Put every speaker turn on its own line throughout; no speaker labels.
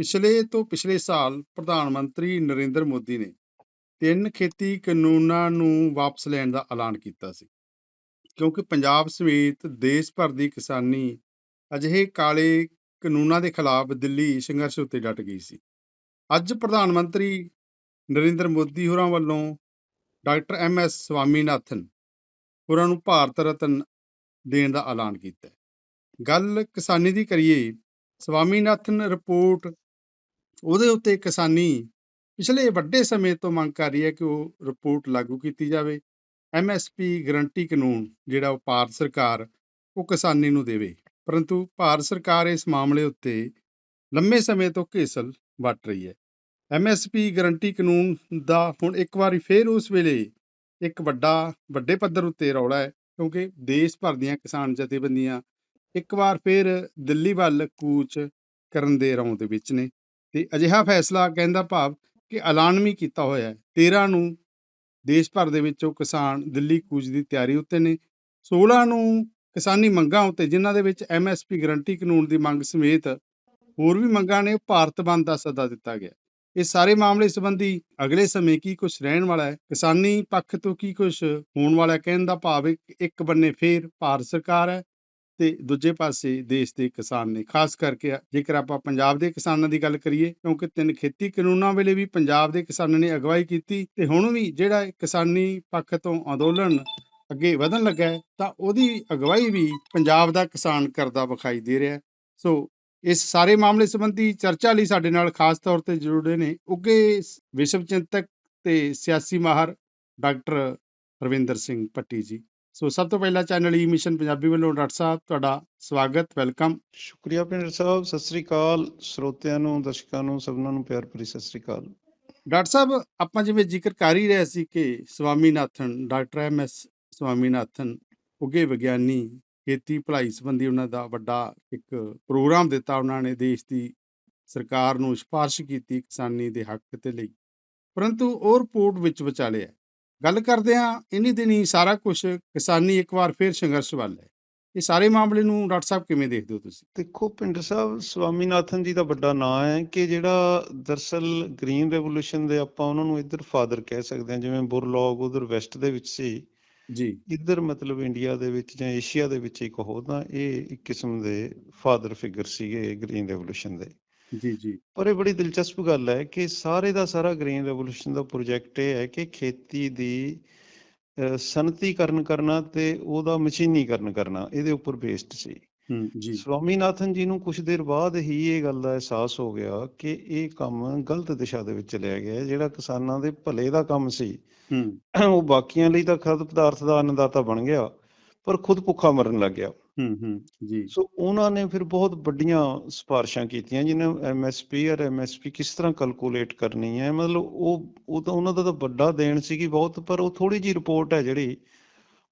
ਪਿਛਲੇ ਤੋਂ ਪਿਛਲੇ ਸਾਲ ਪ੍ਰਧਾਨ ਮੰਤਰੀ ਨਰਿੰਦਰ ਮੋਦੀ ਨੇ ਤਿੰਨ ਖੇਤੀ ਕਾਨੂੰਨਾਂ ਨੂੰ ਵਾਪਸ ਲੈਣ ਦਾ ਐਲਾਨ ਕੀਤਾ ਸੀ। ਕਿਉਂਕਿ ਪੰਜਾਬ ਸਮੇਤ ਦੇਸ਼ ਭਰ ਦੀ ਕਿਸਾਨੀ ਅਜਿਹੇ ਕਾਲੇ ਕਾਨੂੰਨਾਂ ਦੇ ਖਿਲਾਫ ਦਿੱਲੀ ਸੰਘਰਸ਼ ਉੱਤੇ ਡਟ ਗਈ ਸੀ। ਅੱਜ ਪ੍ਰਧਾਨ ਮੰਤਰੀ ਨਰਿੰਦਰ ਮੋਦੀ ਹੋਰਾਂ ਵੱਲੋਂ ਡਾਕਟਰ ਐਮ ਐਸ ਸਵਾਮੀਨਾਥਨ ਹੋਰਾਂ ਨੂੰ ਭਾਰਤ ਰਤਨ ਦੇਣ ਦਾ ਐਲਾਨ ਕੀਤਾ ਗੱਲ ਕਿਸਾਨੀ ਦੀ ਕਰੀਏ, ਸਵਾਮੀਨਾਥਨ ਰਿਪੋਰਟ ਉਹਦੇ ਉੱਤੇ ਕਿਸਾਨੀ ਪਿਛਲੇ ਵੱਡੇ ਸਮੇਂ ਤੋਂ ਮੰਗ ਕਰ ਰਹੀ ਹੈ ਕਿ ਉਹ ਰਿਪੋਰਟ ਲਾਗੂ ਕੀਤੀ ਜਾਵੇ। ਐਮਐਸਪੀ ਗਰੰਟੀ ਕਾਨੂੰਨ ਜਿਹੜਾ ਉਹ ਭਾਰਤ ਸਰਕਾਰ ਉਹ ਕਿਸਾਨੀ ਨੂੰ ਦੇਵੇ। ਪਰੰਤੂ ਭਾਰਤ ਸਰਕਾਰ ਇਸ ਮਾਮਲੇ ਉੱਤੇ ਲੰਮੇ ਸਮੇਂ ਤੋਂ ਘੇਸਲ ਵੱਟ ਰਹੀ ਹੈ। ਐਮਐਸਪੀ ਗਰੰਟੀ ਕਾਨੂੰਨ ਦਾ ਹੁਣ ਇੱਕ ਵਾਰੀ ਫੇਰ ਉਸ ਵੇਲੇ ਇੱਕ ਵੱਡਾ, ਵੱਡੇ ਪੱਧਰ ਉੱਤੇ ਰੌਲਾ ਹੈ ਕਿਉਂਕਿ ਦੇਸ਼ ਭਰ ਦੀਆਂ ਕਿਸਾਨ ਜਥੇਬੰਦੀਆਂ ਇੱਕ ਵਾਰ ਫੇਰ ਦਿੱਲੀ ਵੱਲ ਕੂਚ ਕਰਨ ਦੇ ਰੌਂ ਦੇ ਵਿੱਚ ਨੇ। ਤੇ ਅਜਿਹਾ ਫੈਸਲਾ ਕਹਿੰਦਾ ਭਾਵ ਕਿ ਐਲਾਨ ਵੀ ਕੀਤਾ ਹੋਇਆ ਹੈ। 13 ਨੂੰ ਦੇਸ਼ ਭਰ ਦੇ ਵਿੱਚੋਂ ਕਿਸਾਨ ਦਿੱਲੀ ਕੂਚ ਦੀ ਤਿਆਰੀ ਉੱਤੇ ਨੇ। 16 ਨੂੰ ਕਿਸਾਨੀ ਮੰਗਾਂ ਉੱਤੇ, ਜਿਨ੍ਹਾਂ ਦੇ ਵਿੱਚ ਐਮਐਸਪੀ ਗਰੰਟੀ ਕਾਨੂੰਨ ਦੀ ਮੰਗ ਸਮੇਤ ਹੋਰ ਵੀ ਮੰਗਾਂ ਨੇ ਭਾਰਤ ਬੰਦ ਦਾ ਸੱਦਾ ਦਿੱਤਾ ਗਿਆ। ਇਹ ਸਾਰੇ ਮਾਮਲੇ ਸੰਬੰਧੀ ਅਗਲੇ ਸਮੇਂ ਕੀ ਕੁਝ ਰਹਿਣ ਵਾਲਾ ਹੈ, ਕਿਸਾਨੀ ਪੱਖ ਤੋਂ ਕੀ ਕੁਝ ਹੋਣ ਵਾਲਾ ਹੈ, ਕਹਿਣ ਦਾ ਭਾਵ ਇੱਕ ਬੰਨੇ ਫੇਰ ਭਾਰਤ ਸਰਕਾਰ ਹੈ ਤੇ ਦੂਜੇ ਪਾਸੇ ਦੇਸ਼ ਦੇ ਕਿਸਾਨ ਨੇ। ਖਾਸ ਕਰਕੇ ਜੇਕਰ ਆਪਾਂ ਪੰਜਾਬ ਦੇ ਕਿਸਾਨਾਂ ਦੀ ਗੱਲ ਕਰੀਏ, ਕਿਉਂਕਿ ਤਿੰਨ ਖੇਤੀ ਕਾਨੂੰਨਾਂ ਵੇਲੇ ਵੀ ਪੰਜਾਬ ਦੇ ਕਿਸਾਨਾਂ ਨੇ ਅਗਵਾਈ ਕੀਤੀ ਤੇ ਹੁਣ ਵੀ ਜਿਹੜਾ ਕਿਸਾਨੀ ਪੱਖ ਤੋਂ ਅੰਦੋਲਨ ਅੱਗੇ ਵਧਣ ਲੱਗਾ ਹੈ, ਤਾਂ ਉਹਦੀ ਅਗਵਾਈ ਵੀ ਪੰਜਾਬ ਦਾ ਕਿਸਾਨ ਕਰਦਾ ਵਿਖਾਈ ਦੇ ਰਿਹਾ ਸੋ ਇਸ ਸਾਰੇ ਮਾਮਲੇ ਸੰਬੰਧੀ ਚਰਚਾ ਲਈ ਸਾਡੇ ਨਾਲ ਖਾਸ ਤੌਰ ਤੇ ਜੁੜੇ ਨੇ ਉੱਗੇ ਵਿਸ਼ਵ ਚਿੰਤਕ ਤੇ ਸਿਆਸੀ ਮਾਹਰ ਡਾਕਟਰ ਰਵਿੰਦਰ ਸਿੰਘ ਪੱਟੀ ਜੀ। ਸੋ ਸਭ ਤੋਂ ਪਹਿਲਾਂ ਚੈਨਲ ਈ ਮਿਸ਼ਨ ਪੰਜਾਬੀ ਵੱਲੋਂ ਡਾਕਟਰ ਸਾਹਿਬ ਤੁਹਾਡਾ ਸਵਾਗਤ ਵੈਲਕਮ।
ਸ਼ੁਕਰੀਆ ਪਿੰਡਰ ਸਾਹਿਬ ਸਤਿ ਸ੍ਰੀ ਅਕਾਲ। ਸਰੋਤਿਆਂ ਨੂੰ ਦਰਸ਼ਕਾਂ ਨੂੰ ਸਭਨਾਂ ਨੂੰ ਪਿਆਰ ਭਰੀ ਸਤਿ ਸ੍ਰੀ ਅਕਾਲ।
ਡਾਕਟਰ ਸਾਹਿਬ ਆਪਾਂ ਜਿਵੇਂ ਜ਼ਿਕਰ ਕਰ ਹੀ ਰਹੇ ਸੀ ਕਿ Swaminathan doctor M S Swaminathan ਉੱਗੇ ਵਿਗਿਆਨੀ ਖੇਤੀ ਭਲਾਈ ਸੰਬੰਧੀ ਉਹਨਾਂ ਦਾ ਵੱਡਾ ਇੱਕ ਪ੍ਰੋਗਰਾਮ ਦਿੱਤਾ ਉਹਨਾਂ ਨੇ ਦੇਸ਼ ਦੀ ਸਰਕਾਰ ਨੂੰ ਸਿਫਾਰਿਸ਼ ਕੀਤੀ ਕਿਸਾਨੀ ਦੇ ਹੱਕ ਤੇ ਲਈ। ਪਰੰਤੂ ਉਹ ਰਿਪੋਰਟ ਵਿੱਚ ਵਿਚਾਲੇ ਹੈ ਗੱਲ ਕਰਦੇ ਹਾਂ ਇਨੀ ਦਿਨੀ ਸਾਰਾ ਕੁਝ ਕਿਸਾਨੀ ਇੱਕ ਵਾਰ ਫਿਰ ਸੰਘਰਸ਼ ਵੱਲ ਹੈ। ਇਹ ਸਾਰੇ ਮਾਮਲੇ ਨੂੰ ਡਾਕਟਰ ਸਾਹਿਬ ਕਿਵੇਂ ਦੇਖਦੇ ਹੋ ਤੁਸੀਂ?
ਦੇਖੋ ਪਿੰਡਰ ਸਾਹਿਬ ਸਵਾਮੀਨਾਥਨ ਜੀ ਦਾ ਵੱਡਾ ਨਾਂ ਹੈ ਕਿ ਜਿਹੜਾ ਦਰਸਲ ਗ੍ਰੀਨ ਰੈਵੋਲੂਸ਼ਨ ਦੇ ਆਪਾਂ ਉਹਨਾਂ ਨੂੰ ਇੱਧਰ ਫਾਦਰ ਕਹਿ ਸਕਦੇ ਹਾਂ ਜਿਵੇਂ ਬੁਰਲੌਗ ਉਧਰ ਵੈਸਟ ਦੇ ਵਿੱਚ ਸੀ।
ਜੀ।
ਇੱਧਰ ਮਤਲਬ ਇੰਡੀਆ ਦੇ ਵਿੱਚ ਜਾਂ ਏਸ਼ੀਆ ਦੇ ਵਿੱਚ ਇੱਕ ਹੋ ਤਾਂ ਇਹ ਇੱਕ ਕਿਸਮ ਦੇ ਫਾਦਰ ਫਿਗਰ ਸੀਗੇ ਗ੍ਰੀਨ ਰੈਵੋਲੂਸ਼ਨ ਦੇ।
ਜੀ ਜੀ।
ਪਰ ਇਹ ਬੜੀ ਦਿਲਚਸਪ ਗੱਲ ਹੈ ਕਿ ਸਾਰੇ ਦਾ ਸਾਰਾ ਗ੍ਰੀਨ ਰੈਵੋਲੂਸ਼ਨ ਦਾ ਪ੍ਰੋਜੈਕਟ ਇਹ ਹੈ ਕਿ ਖੇਤੀ ਦੀ ਅਹ, ਸਨਅਤੀਕਰਨ ਕਰਨਾ ਤੇ ਉਹਦਾ ਮਸ਼ੀਨੀਕਰਨ ਕਰਨਾ ਇਹਦੇ ਉੱਪਰ ਬੇਸਡ ਸੀ।
ਜੀ।
ਸਵਾਮੀਨਾਥਨ ਜੀ ਨੂੰ ਕੁਝ ਦੇਰ ਬਾਅਦ ਹੀ ਇਹ ਗੱਲ ਦਾ ਅਹਿਸਾਸ ਹੋ ਗਿਆ ਕਿ ਇਹ ਕੰਮ ਗਲਤ ਦਿਸ਼ਾ ਦੇ ਵਿੱਚ ਚਲਿਆ ਗਿਆ। ਜਿਹੜਾ ਕਿਸਾਨਾਂ ਦੇ ਭਲੇ ਦਾ ਕੰਮ ਸੀ। ਉਹ ਬਾਕੀਆਂ ਲਈ ਤਾਂ ਖਾਦ ਪਦਾਰਥ ਦਾ ਅੰਨਦਾਤਾ ਬਣ ਗਿਆ ਪਰ ਖੁਦ ਭੁੱਖਾ ਮਰਨ ਲੱਗ ਗਿਆ।
ਹੂੰ ਹੂੰ ਜੀ।
ਸੋ ਉਹਨਾਂ ਨੇ ਫਿਰ ਬਹੁਤ ਵੱਡੀਆਂ ਸਿਫਾਰਸ਼ਾਂ ਕੀਤੀਆਂ ਜਿਨ੍ਹਾਂ ਐਮਐਸਪੀ ਔਰ ਐਮਐਸਪੀ ਕਿਸ ਤਰ੍ਹਾਂ ਕੈਲਕੂਲੇਟ ਕਰਨੀ ਹੈ? ਮਤਲਬ ਉਹ ਉਹ ਤਾਂ ਉਹਨਾਂ ਦਾ ਤਾਂ ਵੱਡਾ ਦੇਣ ਸੀਗੀ ਬਹੁਤ ਪਰ ਉਹ ਥੋੜੀ ਜੀ ਰਿਪੋਰਟ ਹੈ ਜਿਹੜੀ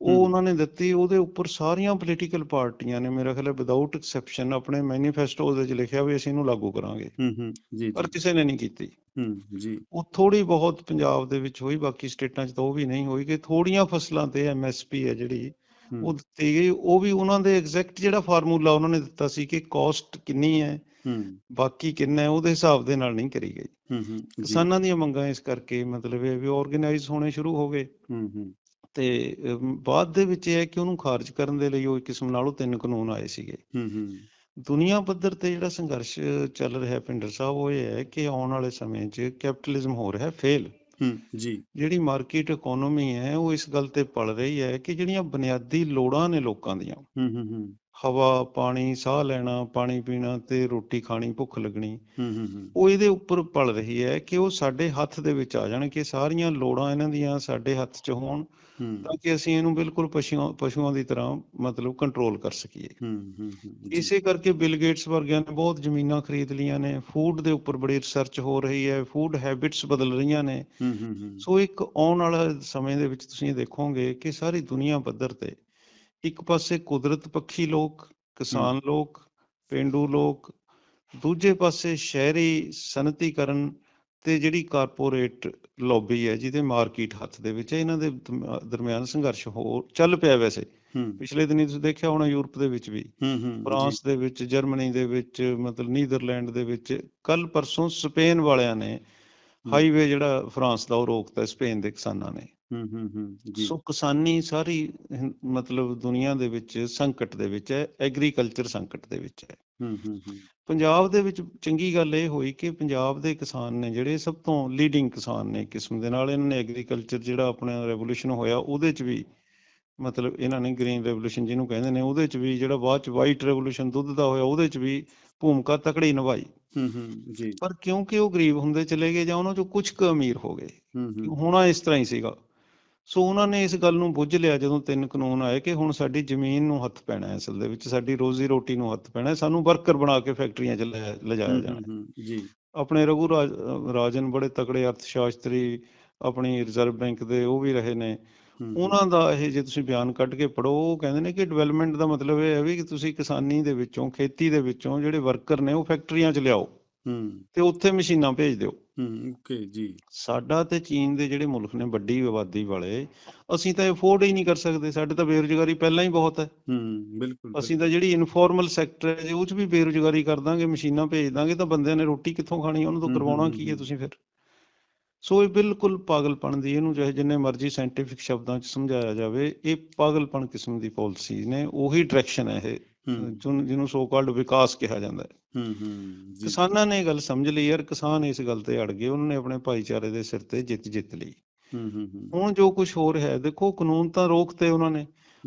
ਉਹ। ਉਹਨਾਂ ਨੇ ਦਿੱਤੀ ਉਹਦੇ ਉੱਪਰ ਸਾਰੀਆਂ ਪੋਲੀਟੀਕਲ ਪਾਰਟੀਆਂ ਨੇ ਮੇਰਾ ਖਿਆਲ ਹੈ ਵਿਦਆਊਟ ਐਕਸੈਪਸ਼ਨ ਆਪਣੇ ਮੈਨੀਫੈਸਟੋ ਦੇ ਵਿੱਚ ਲਿਖਿਆ ਵੀ ਅਸੀਂ ਇਹਨੂੰ ਲਾਗੂ ਕਰਾਂਗੇ।
ਹੂੰ ਹੂੰ ਜੀ
ਪਰ ਕਿਸੇ ਨੇ ਨਹੀਂ ਕੀਤੀ।
ਹੂੰ ਜੀ।
ਉਹ ਥੋੜੀ ਬਹੁਤ ਪੰਜਾਬ ਦੇ ਵਿੱਚ ਹੋਈ ਬਾਕੀ ਸਟੇਟਾਂ 'ਚ ਤਾਂ ਉਹ ਵੀ ਨਹੀਂ ਹੋਈ ਕਿ ਥੋੜੀਆਂ ਫਸਲਾਂ ਤੇ ਐਮਐਸਪੀ ਹੈ ਜਿਹੜੀ
ਹੂੰ,
ਉਹ ਦਿੱਤੀ ਗਈ ਉਹ ਵੀ ਉਹਨਾਂ ਦੇ ਐਗਜ਼ੈਕਟ ਜਿਹੜਾ ਫਾਰਮੂਲਾ ਉਹਨਾਂ ਨੇ ਦਿੱਤਾ ਸੀ ਕਿ ਕਾਸਟ ਕਿੰਨੀ ਹੈ
ਹੂੰ।
ਬਾਕੀ ਕਿੰਨਾ ਹੈ ਉਹਦੇ ਹਿਸਾਬ ਦੇ ਨਾਲ ਨਹੀਂ ਕਰੀ ਗਈ।
ਹੂੰ ਹੂੰ ਜੀ।
ਕਿਸਾਨਾਂ ਦੀਆਂ ਮੰਗਾਂ ਇਸ ਕਰਕੇ ਮਤਲਬ ਇਹ ਵੀ ਆਰਗੇਨਾਈਜ਼ ਹੋਣੇ ਸ਼ੁਰੂ ਹੋ ਗਏ।
ਹੂੰ ਹੂੰ।
ਤੇ ਬਾਅਦ ਦੇ ਵਿੱਚ ਇਹ ਹੈ ਕਿ ਉਹਨੂੰ ਖਾਰਜ ਕਰਨ ਦੇ ਲਈ ਉਹ ਇੱਕ ਕਿਸਮ ਨਾਲ ਉਹ ਤਿੰਨ ਕਾਨੂੰਨ ਆਏ ਸੀਗੇ।
ਹੂੰ ਹੂੰ।
ਦੁਨੀਆ ਪੱਧਰ ਤੇ ਜਿਹੜਾ ਸੰਘਰਸ਼ ਚੱਲ ਰਿਹਾ ਪਿੰਡਰ ਸਾਹਿਬ ਉਹ ਇਹ ਹੈ ਕਿ ਆਉਣ ਵਾਲੇ ਸਮੇਂ 'ਚ ਕੈਪੀਟਲਿਜ਼ਮ ਹੋ ਰਿਹਾ ਫੇਲ।
ਜੀ।
ਜਿਹੜੀ ਮਾਰਕੀਟ ਇਕਨੋਮੀ ਹੈ ਉਹ ਇਸ ਗੱਲ ਤੇ ਪਲ ਰਹੀ ਹੈ ਕਿ ਜਿਹੜੀਆਂ ਬੁਨਿਆਦੀ ਲੋੜਾਂ ਨੇ ਲੋਕਾਂ ਦੀਆਂ
ਹੂੰ ਹੂੰ ਹੂੰ।
ਹਵਾ ਪਾਣੀ ਸਾਹ ਲੈਣਾ ਪਾਣੀ ਪੀਣਾ ਤੇ ਰੋਟੀ ਖਾਣੀ ਭੁੱਖ ਲੱਗਣੀ
ਹੂੰ ਹੂੰ ਹੂੰ।
ਉਹ ਇਹਦੇ ਉੱਪਰ ਪਲ ਰਹੀ ਹੈ ਕਿ ਉਹ ਸਾਡੇ ਹੱਥ ਦੇ ਵਿੱਚ ਆ ਜਾਣ ਕਿ ਸਾਰੀਆਂ ਲੋੜਾਂ ਇਹਨਾਂ ਦੀਆਂ ਸਾਡੇ ਹੱਥ 'ਚ ਹੋਣ। ਤਾਂ ਕਿ ਅਸੀਂ ਇਹਨੂੰ ਬਿਲਕੁਲ ਪਸ਼ੂਆਂ ਪਸ਼ੂਆਂ ਦੀ ਤਰ੍ਹਾਂ ਮਤਲਬ ਕੰਟਰੋਲ ਕਰ ਸਕੀਏ। ਇਸੇ ਕਰਕੇ ਬਿਲ ਗੇਟਸ ਵਰਗਿਆਂ ਨੇ ਬਹੁਤ ਜ਼ਮੀਨਾਂ ਖਰੀਦ ਲਈਆਂ ਨੇ। ਫੂਡ ਦੇ ਉੱਪਰ ਬੜੀ ਰਿਸਰਚ ਹੋ ਰਹੀ ਹੈ। ਫੂਡ ਹੈਬਿਟਸ ਬਦਲ ਰਹੀਆਂ ਨੇ। ਸੋ ਇੱਕ ਆਉਣ ਵਾਲਾ ਸਮੇਂ ਦੇ ਵਿੱਚ ਤੁਸੀਂ ਦੇਖੋਗੇ ਕਿ ਸਾਰੀ ਦੁਨੀਆ ਪੱਧਰ ਤੇ ਇੱਕ ਪਾਸੇ ਕੁਦਰਤ ਪੱਖੀ ਲੋਕ ਕਿਸਾਨ ਲੋਕ ਪੇਂਡੂ ਲੋਕ ਦੂਜੇ ਪਾਸੇ ਸ਼ਹਿਰੀ ਸਨਅਤੀਕਰਨ ਤੇ ਜਿਹੜੀ ਕਾਰਪੋਰੇਟ ਲੌਬੀ ਹੈ ਜਿਹਦੇ ਮਾਰਕੀਟ ਹੱਥ ਦੇ ਵਿੱਚ ਹੈ ਇਹਨਾਂ ਦੇ ਦਰਮ- ਦਰਮਿਆਨ ਸੰਘਰਸ਼ ਹੋ ਚੱਲ ਪਿਆ ਵੈਸੇ। ਪਿਛਲੇ ਦਿਨੀ ਤੁਸੀਂ ਦੇਖਿਆ ਹੋਣਾ ਯੂਰਪ ਦੇ ਵਿੱਚ ਵੀ। ਫਰਾਂਸ ਦੇ ਵਿੱਚ ਜਰਮਨੀ ਦੇ ਵਿੱਚ ਮਤਲਬ ਨੀਦਰਲੈਂਡ ਦੇ ਵਿੱਚ ਕੱਲ ਪਰਸੋਂ ਸਪੇਨ ਵਾਲਿਆਂ ਨੇ ਹਾਈਵੇ ਜਿਹੜਾ ਫਰਾਂਸ ਦਾ ਉਹ ਰੋਕਤਾ ਸਪੇਨ ਦੇ ਕਿਸਾਨਾਂ ਨੇ।
ਹੂੰ ਹੂੰ ਹੂੰ ਜੀ।
ਸੋ ਕਿਸਾਨੀ ਸਾਰੀ ਮਤਲਬ ਦੁਨੀਆ ਦੇ ਵਿੱਚ ਸੰਕਟ ਦੇ ਵਿੱਚ ਹੈ ਐਗਰੀਕਲਚਰ ਸੰਕਟ ਦੇ ਵਿੱਚ ਹੈ।
ਹੂੰ ਹੂੰ ਹੂੰ।
ਪੰਜਾਬ ਦੇ ਵਿੱਚ ਚੰਗੀ ਗੱਲ ਇਹ ਹੋਈ ਕਿ ਪੰਜਾਬ ਦੇ ਕਿਸਾਨ ਨੇ ਜਿਹੜੇ ਸਭ ਤੋਂ ਲੀਡਿੰਗ ਕਿਸਾਨ ਨੇ ਕਿਸਮ ਦੇ ਨਾਲ ਇਹਨਾਂ ਨੇ ਐਗਰੀਕਲਚਰ ਜਿਹੜਾ ਆਪਣਾ ਰੈਵੋਲੂਸ਼ਨ ਹੋਇਆ ਉਹਦੇ 'ਚ ਵੀ ਮਤਲਬ ਇਹਨਾਂ ਨੇ ਗ੍ਰੀਨ ਰੈਵੋਲੂਸ਼ਨ ਜਿਹਨੂੰ ਕਹਿੰਦੇ ਨੇ ਉਹਦੇ 'ਚ ਵੀ ਜਿਹੜਾ ਬਾਅਦ 'ਚ ਵਾਈਟ ਰੈਵੋਲੂਸ਼ਨ ਦੁੱਧ ਦਾ ਹੋਇਆ ਉਹਦੇ 'ਚ ਵੀ ਭੂਮਿਕਾ ਤਕੜੀ ਨਿਭਾਈ।
ਹੂੰ ਹੂੰ ਜੀ।
ਪਰ ਕਿਉਂਕਿ ਉਹ ਗਰੀਬ ਹੁੰਦੇ ਚਲੇ ਗਏ ਜਾਂ ਉਹਨਾਂ 'ਚੋਂ ਕੁਝ ਕੁ ਅਮੀਰ ਹੋ ਗਏ ਹੋਣਾ ਇਸ ਤਰ੍ਹਾਂ ਹੀ ਸੀਗਾ। ਸੋ ਉਹਨਾਂ ਨੇ ਇਸ ਗੱਲ ਨੂੰ ਬੁੱਝ ਲਿਆ ਜਦੋਂ ਤਿੰਨ ਕਾਨੂੰਨ ਆਏ ਕਿ ਹੁਣ ਸਾਡੀ ਜ਼ਮੀਨ ਨੂੰ ਹੱਥ ਪੈਣਾ ਹੈ ਅਸਲ ਦੇ ਵਿੱਚ ਸਾਡੀ ਰੋਜ਼ੀ ਰੋਟੀ ਨੂੰ ਹੱਥ ਪੈਣਾ ਹੈ ਸਾਨੂੰ ਵਰਕਰ ਬਣਾ ਕੇ ਫੈਕਟਰੀਆਂ 'ਚ ਲਿਜਾਇਆ ਜਾਣਾ
ਜੀ।
ਆਪਣੇ ਰਘੂ ਰਾਜਨ ਬੜੇ ਤਕੜੇ ਅਰਥ ਸ਼ਾਸਤਰੀ ਆਪਣੀ ਰਿਜ਼ਰਵ ਬੈਂਕ ਦੇ ਉਹ ਵੀ ਰਹੇ ਨੇ। ਉਹਨਾਂ ਦਾ ਇਹ ਜੇ ਤੁਸੀਂ ਬਿਆਨ ਕੱਢ ਕੇ ਪੜੋ ਉਹ ਕਹਿੰਦੇ ਨੇ ਕਿ ਡਿਵੈਲਪਮੈਂਟ ਦਾ ਮਤਲਬ ਇਹ ਹੈ ਵੀ ਕਿ ਤੁਸੀਂ ਕਿਸਾਨੀ ਦੇ ਵਿੱਚੋਂ ਖੇਤੀ ਦੇ ਵਿੱਚੋਂ ਜਿਹੜੇ ਵਰਕਰ ਨੇ ਉਹ ਫੈਕਟਰੀਆਂ 'ਚ ਲਿਆਓ।
ਹੂੰ।
ਤੇ ਉੱਥੇ ਮਸ਼ੀਨਾਂ ਭੇਜ ਦਿਓ।
ਹੂੰ ਓਕੇ ਜੀ।
ਸਾਡਾ ਤੇ ਚੀਨ ਦੇ ਜਿਹੜੇ ਮੁਲਕ ਨੇ ਵੱਡੀ ਆਬਾਦੀ ਵਾਲੇ ਅਸੀਂ ਤਾਂ ਅਫੋਰਡ ਹੀ ਨਹੀਂ ਕਰ ਸਕਦੇ। ਸਾਡੇ ਤਾਂ ਬੇਰੁਜ਼ਗਾਰੀ ਪਹਿਲਾਂ ਹੀ ਬਹੁਤ ਹੈ।
ਹੂੰ ਬਿਲਕੁਲ
ਅਸੀਂ ਤਾਂ ਜਿਹੜੀ ਇਨਫੋਰਮਲ ਸੈਕਟਰ ਹੈ ਜੇ ਉਹ 'ਚ ਵੀ ਬੇਰੁਜ਼ਗਾਰੀ ਕਰ ਦਾਂਗੇ ਮਸ਼ੀਨਾਂ ਭੇਜ ਦਾਂਗੇ ਤਾਂ ਬੰਦਿਆਂ ਨੇ ਰੋਟੀ ਕਿੱਥੋਂ ਖਾਣੀ ਉਹਨਾਂ ਤੋਂ ਕਰਵਾਉਣਾ ਕੀ ਹੂੰ। ਤੁਸੀਂ ਫਿਰ? ਸੋ ਇਹ ਬਿਲਕੁਲ ਪਾਗਲਪਣ ਦੀ ਇਹਨੂੰ ਚਾਹੇ ਜਿੰਨੇ ਮਰਜ਼ੀ ਸਾਇੰਟੀਫਿਕ ਸ਼ਬਦਾਂ 'ਚ ਸਮਝਾਇਆ ਜਾਵੇ ਇਹ ਪਾਗਲਪਣ ਕਿਸਮ ਦੀ ਪਾਲਿਸੀ ਨੇ ਉਹੀ ਡਾਇਰੈਕਸ਼ਨ ਹੈ ਇਹ ਜਿਹਨੂੰ ਸੋ ਕਾਲਡ ਵਿਕਾਸ ਕਿਹਾ ਜਾਂਦਾ ਹੈ।
ਹੂੰ ਹੂੰ ਜੀ।
ਕਿਸਾਨਾਂ ਨੇ ਇਹ ਗੱਲ ਸਮਝ ਲਈ ਯਾਰ ਕਿਸਾਨ ਇਸ ਗੱਲ ਤੇ ਅੜ ਗਏ ਉਹਨਾਂ ਨੇ ਆਪਣੇ ਭਾਈਚਾਰੇ ਦੇ ਸਿਰ ਤੇ ਜਿੱਤ ਜਿੱਤ ਲਈ।
ਹੂੰ ਹੂੰ ਹੂੰ।
ਹੁਣ ਜੋ ਕੁਝ ਹੋ ਰਿਹਾ ਹੈ ਦੇਖੋ ਕਾਨੂੰਨ ਤਾਂ ਰੋਕਤੇ ਉਹਨਾਂ ਨੇ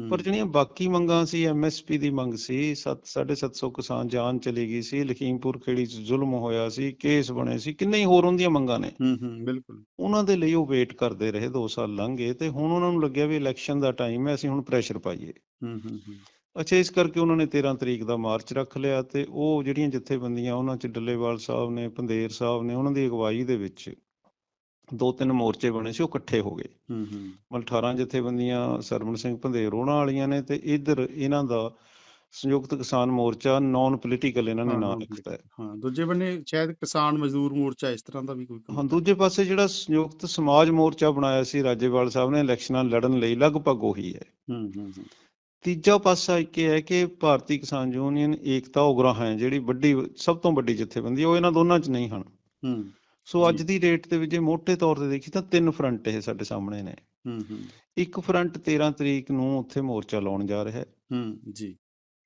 ਪਰ ਜਿਹੜੀਆਂ ਬਾਕੀ ਮੰਗਾਂ ਸੀ ਐਮਐਸਪੀ ਦੀ ਮੰਗ ਸੀ 7 750 ਕਿਸਾਨ ਜਾਨ ਚਲੀ ਗਈ ਸੀ ਲਖੀਮਪੁਰ ਖੇੜੀ 'ਚ ਜ਼ੁਲਮ ਹੋਇਆ ਸੀ ਕੇਸ ਬਣੇ ਸੀ ਕਿੰਨੇ ਹੀ ਹੋਰ ਉਹਦੀਆਂ ਮੰਗਾਂ ਨੇ।
ਹੂੰ ਹੂੰ ਬਿਲਕੁਲ।
ਉਹਨਾਂ ਦੇ ਲਈ ਉਹ ਵੇਟ ਕਰਦੇ ਰਹੇ 2 ਸਾਲ ਲੰਘ ਗਏ ਤੇ ਹੁਣ ਉਹਨਾਂ ਨੂੰ ਲੱਗਿਆ ਵੀ ਇਲੈਕਸ਼ਨ ਦਾ ਟਾਈਮ ਹੈ ਅਸੀਂ ਹੁਣ ਪ੍ਰੈਸ਼ਰ ਪਾਈਏ।
ਹੂੰ ਹੂੰ ਹੂੰ।
ਅੱਛਾ ਇਸ ਕਰਕੇ ਉਹਨਾਂ ਨੇ 13 ਤਰੀਕ ਦਾ ਮਾਰਚ ਰੱਖ ਲਿਆ ਤੇ ਉਹ ਜਿਹੜੀਆਂ ਜਥੇਬੰਦੀਆਂ ਉਹਨਾਂ 'ਚ ਡੱਲੇਵਾਲ ਸਾਹਿਬ ਨੇ ਪੰਦੇਰ ਸਾਹਿਬ ਨੇ ਉਹਨਾਂ ਦੀ ਅਗਵਾਈ ਦੇ ਵਿੱਚ ਦੋ ਤਿੰਨ ਮੋਰਚੇ ਬਣੇ ਸੀ ਉਹ ਇਕੱਠੇ ਹੋ ਗਏ।
ਹੂੰ ਹੂੰ।
ਮਤਲਬ 18 ਜਥੇਬੰਦੀਆਂ ਸਰਵਣ ਸਿੰਘ ਪੰਦੇਰ ਉਹਨਾਂ ਵਾਲੀਆਂ ਨੇ ਤੇ ਇਧਰ ਇਹਨਾਂ ਦਾ ਸੰਯੁਕਤ ਕਿਸਾਨ ਮੋਰਚਾ ਨਾਨ ਪੋਲੀਟੀਕਲ ਇਹਨਾਂ ਨੇ ਨਾਂ ਰੱਖਤਾ ਹੈ।
ਹਾਂ ਦੂਜੇ ਬੰਨੇ ਸ਼ਾਇਦ ਕਿਸਾਨ ਮਜ਼ਦੂਰ ਮੋਰਚਾ ਇਸ ਤਰ੍ਹਾਂ ਦਾ ਵੀ ਕੋਈ
ਹਾਂ ਦੂਜੇ ਪਾਸੇ ਜਿਹੜਾ ਸੰਯੁਕਤ ਸਮਾਜ ਮੋਰਚਾ ਬਣਾਇਆ ਸੀ ਰਾਜੇਵਾਲ ਸਾਹਿਬ ਨੇ ਇਲੈਕਸ਼ਨਾਂ ਲੜਨ ਲਈ ਲਗਭਗ ਉਹੀ ਹੈ।
ਹੂੰ ਹੂੰ ਹੂੰ।
ਤੀਜਾ ਪਾਸਾ ਇੱਕ ਇਹ ਹੈ ਕਿ ਭਾਰਤੀ ਕਿਸਾਨ ਯੂਨੀਅਨ ਏਕਤਾ ਉਗਰਾਹ ਹੈ ਜਿਹੜੀ ਵੱਡੀ ਸਭ ਤੋਂ ਵੱਡੀ ਜਥੇਬੰਦੀ ਉਹ ਇਹਨਾਂ ਦੋਨਾਂ 'ਚ ਨਹੀਂ ਹਨ।
ਹੂੰ।
ਸੋ ਅੱਜ। ਦੀ ਡੇਟ ਦੇ ਵਿੱਚ ਜੇ ਮੋٹے ਤੌਰ ਤੇ ਦੇਖੀ ਤਾਂ ਤਿੰਨ ਫਰੰਟ ਇਹ ਸਾਡੇ ਸਾਹਮਣੇ ਨੇ।
ਹੂੰ ਹੂੰ।
ਇੱਕ ਫਰੰਟ 13 ਤਰੀਕ ਨੂੰ ਉੱਥੇ ਮੋਰਚਾ ਲਾਉਣ ਜਾ ਰਿਹਾ ਹੈ।
ਹੂੰ ਜੀ।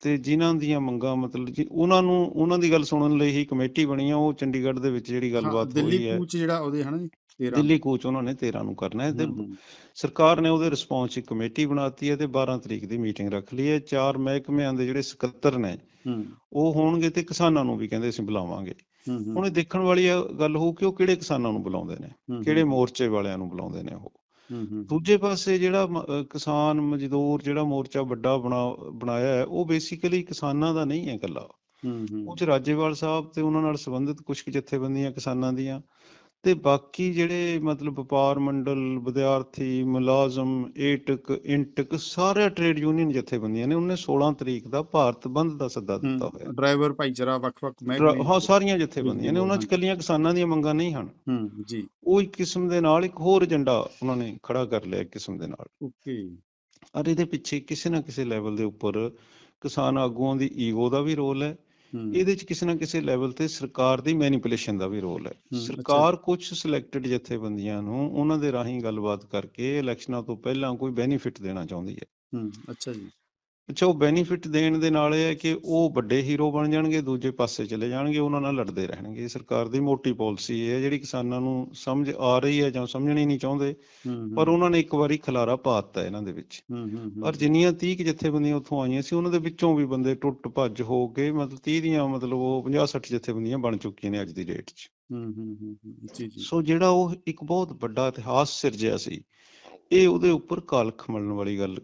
ਤੇ ਜਿਨ੍ਹਾਂ ਦੀਆਂ ਮੰਗਾਂ ਮਤਲਬ ਜੀ ਉਹਨਾਂ ਨੂੰ ਉਹਨਾਂ ਦੀ ਗੱਲ ਸੁਣਨ ਲਈ ਹੀ ਕਮੇਟੀ ਬਣੀ ਆ ਉਹ ਚੰਡੀਗੜ੍ਹ ਦੇ ਵਿੱਚ ਜਿਹੜੀ ਗੱਲਬਾਤ
ਦਿੱਲੀ
ਹੋਈ ਹੈ।
ਕੂਚ ਜਿਹੜਾ ਉਹਦੇ ਹਨਾ ਜੀ 13
ਦਿੱਲੀ ਕੂਚ ਉਹਨਾਂ ਨੇ 13 ਨੂੰ ਕਰਨਾ ਹੈ। ਤੇ ਸਰਕਾਰ ਨੇ ਉਹਦੇ ਰਿਸਪੌਂਸ 'ਚ ਇੱਕ ਕਮੇਟੀ ਬਣਾਤੀ ਹੈ ਤੇ 12 ਤਰੀਕ ਦੀ ਮੀਟਿੰਗ ਰੱਖ ਲਈ ਹੈ। ਚਾਰ ਮਹਿਕਮਿਆਂ ਦੇ ਜਿਹੜੇ ਸਕੱਤਰ ਨੇ
ਹੂੰ।
ਉਹ ਹੋਣਗੇ ਤੇ ਕਿਸਾਨਾਂ ਨੂੰ ਵੀ ਕਹਿੰਦੇ ਅਸੀਂ ਬੁਲਾਵਾਂਗੇ। ਹੁਣ ਇਹ ਦੇਖਣ ਵਾਲੀ ਗੱਲ ਹੋਊ ਕਿ ਉਹ ਕਿਹੜੇ ਕਿਸਾਨਾਂ ਨੂੰ ਬੁਲਾਉਂਦੇ ਨੇ
ਹੂੰ,
ਕਿਹੜੇ
ਹੂੰ,
ਮੋਰਚੇ ਵਾਲਿਆਂ ਨੂੰ ਬੁਲਾਉਂਦੇ ਨੇ ਉਹ।
ਹੂੰ ਹੂੰ।
ਦੂਜੇ ਪਾਸੇ ਜਿਹੜਾ ਕਿਸਾਨ ਮਜ਼ਦੂਰ ਜਿਹੜਾ ਮੋਰਚਾ ਵੱਡਾ ਬਣਾ ਬਣਾਇਆ ਹੈ ਉਹ ਬੇਸਿਕਲੀ ਕਿਸਾਨਾਂ ਦਾ ਨਹੀਂ ਹੈ ਇਕੱਲਾ।
ਹੂੰ ਹੂੰ।
ਉਹ ਚ ਰਾਜੇਵਾਲ ਸਾਹਿਬ ਤੇ ਉਹਨਾਂ ਨਾਲ ਸੰਬੰਧਿਤ ਕੁਝ ਕੁ ਜਥੇਬੰਦੀਆਂ ਕਿਸਾਨਾਂ ਦੀਆਂ ਤੇ ਬਾਕੀ ਜਿਹੜੇ ਮਤਲਬ ਵਪਾਰ ਮੰਡਲ ਵਿਦਿਆਰਥੀ ਮੁਲਾਜ਼ਮ ਏਟਕ ਇੰਟਕ ਸਾਰੇ ਟ੍ਰੇਡ ਯੂਨੀਅਨ ਜਥੇਬੰਦੀਆਂ ਨੇ ਉਹਨੇ 16 ਤਰੀਕ ਦਾ ਭਾਰਤ ਬੰਦ ਦਾ ਸੱਦਾ ਦਿੱਤਾ ਹੋਇਆ।
ਡਰਾਈਵਰ ਭਾਈਚਾਰਾ ਵੱਖ-ਵੱਖ ਮਹਿਕਮੇ
ਹਾਂ ਸਾਰੀਆਂ ਜਥੇਬੰਦੀਆਂ ਨੇ ਉਹਨਾਂ ਚ। ਕੱਲੀਆਂ ਕਿਸਾਨਾਂ ਦੀਆਂ ਮੰਗਾਂ ਨਹੀਂ ਹਨ।
ਹੂੰ ਜੀ।
ਉਹ ਇੱਕ ਕਿਸਮ ਦੇ ਨਾਲ ਇੱਕ ਹੋਰ ਏਜੰਡਾ ਉਹਨਾਂ ਨੇ ਖੜਾ ਕਰ ਲਿਆ ਇੱਕ ਕਿਸਮ ਦੇ ਨਾਲ।
ਓਕੇ।
ਔਰ ਇਹਦੇ ਪਿੱਛੇ ਕਿਸੇ ਨਾ ਕਿਸੇ ਲੈਵਲ ਦੇ ਉੱਪਰ ਕਿਸਾਨ ਆਗੂਆਂ ਦੀ ਈਗੋ ਦਾ ਵੀ ਰੋਲ ਹੂੰ ਇਹਦੇ ਚ ਕਿਸੇ ਨਾ ਕਿਸੇ ਲੈਵਲ ਤੇ ਸਰਕਾਰ ਦੀ ਮੈਨੀਪੂਲੇਸ਼ਨ ਦਾ ਵੀ ਰੋਲ ਹੈ। ਸਰਕਾਰ ਕੁਝ ਸਿਲੈਕਟਡ ਜਥੇਬੰਦੀਆਂ ਨੂੰ ਉਹਨਾਂ ਦੇ ਰਾਹੀਂ ਗੱਲਬਾਤ ਕਰਕੇ ਇਲੈਕਸ਼ਨਾਂ ਤੋਂ ਪਹਿਲਾਂ ਕੋਈ ਬੈਨੀਫਿਟ ਦੇਣਾ ਚਾਹੁੰਦੀ ਹੈ।
ਹੂੰ ਅੱਛਾ ਜੀ।
ਅੱਛਾ ਉਹ ਬੈਨੀਫਿਟ ਦੇਣ ਦੇ ਨਾਲ ਇਹ ਹੈ ਕਿ ਉਹ ਵੱਡੇ ਹੀਰੋ ਬਣ ਜਾਣਗੇ ਦੂਜੇ ਪਾਸੇ ਚਲੇ ਜਾਣਗੇ ਉਹਨਾਂ ਨਾਲ ਲੜਦੇ ਰਹਿਣਗੇ। ਇਹ ਸਰਕਾਰ ਦੀ ਮੋਟੀ ਪਾਲਿਸੀ ਹੈ ਜਿਹੜੀ ਕਿਸਾਨਾਂ ਨੂੰ ਸਮਝ ਆ ਰਹੀ ਹੈ ਜਾਂ ਸਮਝਣੀ ਨਹੀਂ ਚਾਹੁੰਦੇ ਪਰ ਉਹਨਾਂ ਨੇ ਇੱਕ ਵਾਰੀ ਖਲਾਰਾ ਪਾ ਦਿੱਤਾ ਇਹਨਾਂ ਦੇ ਵਿੱਚ। ਔਰ ਜਿੰਨੀਆਂ 30 ਕੁ ਜਥੇਬੰਦੀਆਂ ਉੱਥੋਂ ਆਈਆਂ ਸੀ ਉਹਨਾਂ ਦੇ ਵਿੱਚੋਂ ਵੀ ਬੰਦੇ ਟੁੱਟ ਭੱਜ ਹੋ ਕੇ ਮਤਲਬ 30 ਦੀਆਂ ਮਤਲਬ ਉਹ 50 60 ਜਥੇਬੰਦੀਆਂ ਬਣ ਚੁੱਕੀਆਂ ਨੇ ਅੱਜ ਦੀ ਡੇਟ 'ਚ।
ਹੂੰ ਹੂੰ ਹੂੰ ਹੂੰ, ਜੀ ਜੀ।
ਸੋ ਜਿਹੜਾ ਉਹ ਇੱਕ ਬਹੁਤ ਵੱਡਾ ਇਤਿਹਾਸ ਸਿਰਜਿਆ ਸੀ ਇਹ ਉਹਦੇ ਉੱਪਰ ਕਾਲਖ ਮਲਣ ਵਾਲੀ ਗੱਲ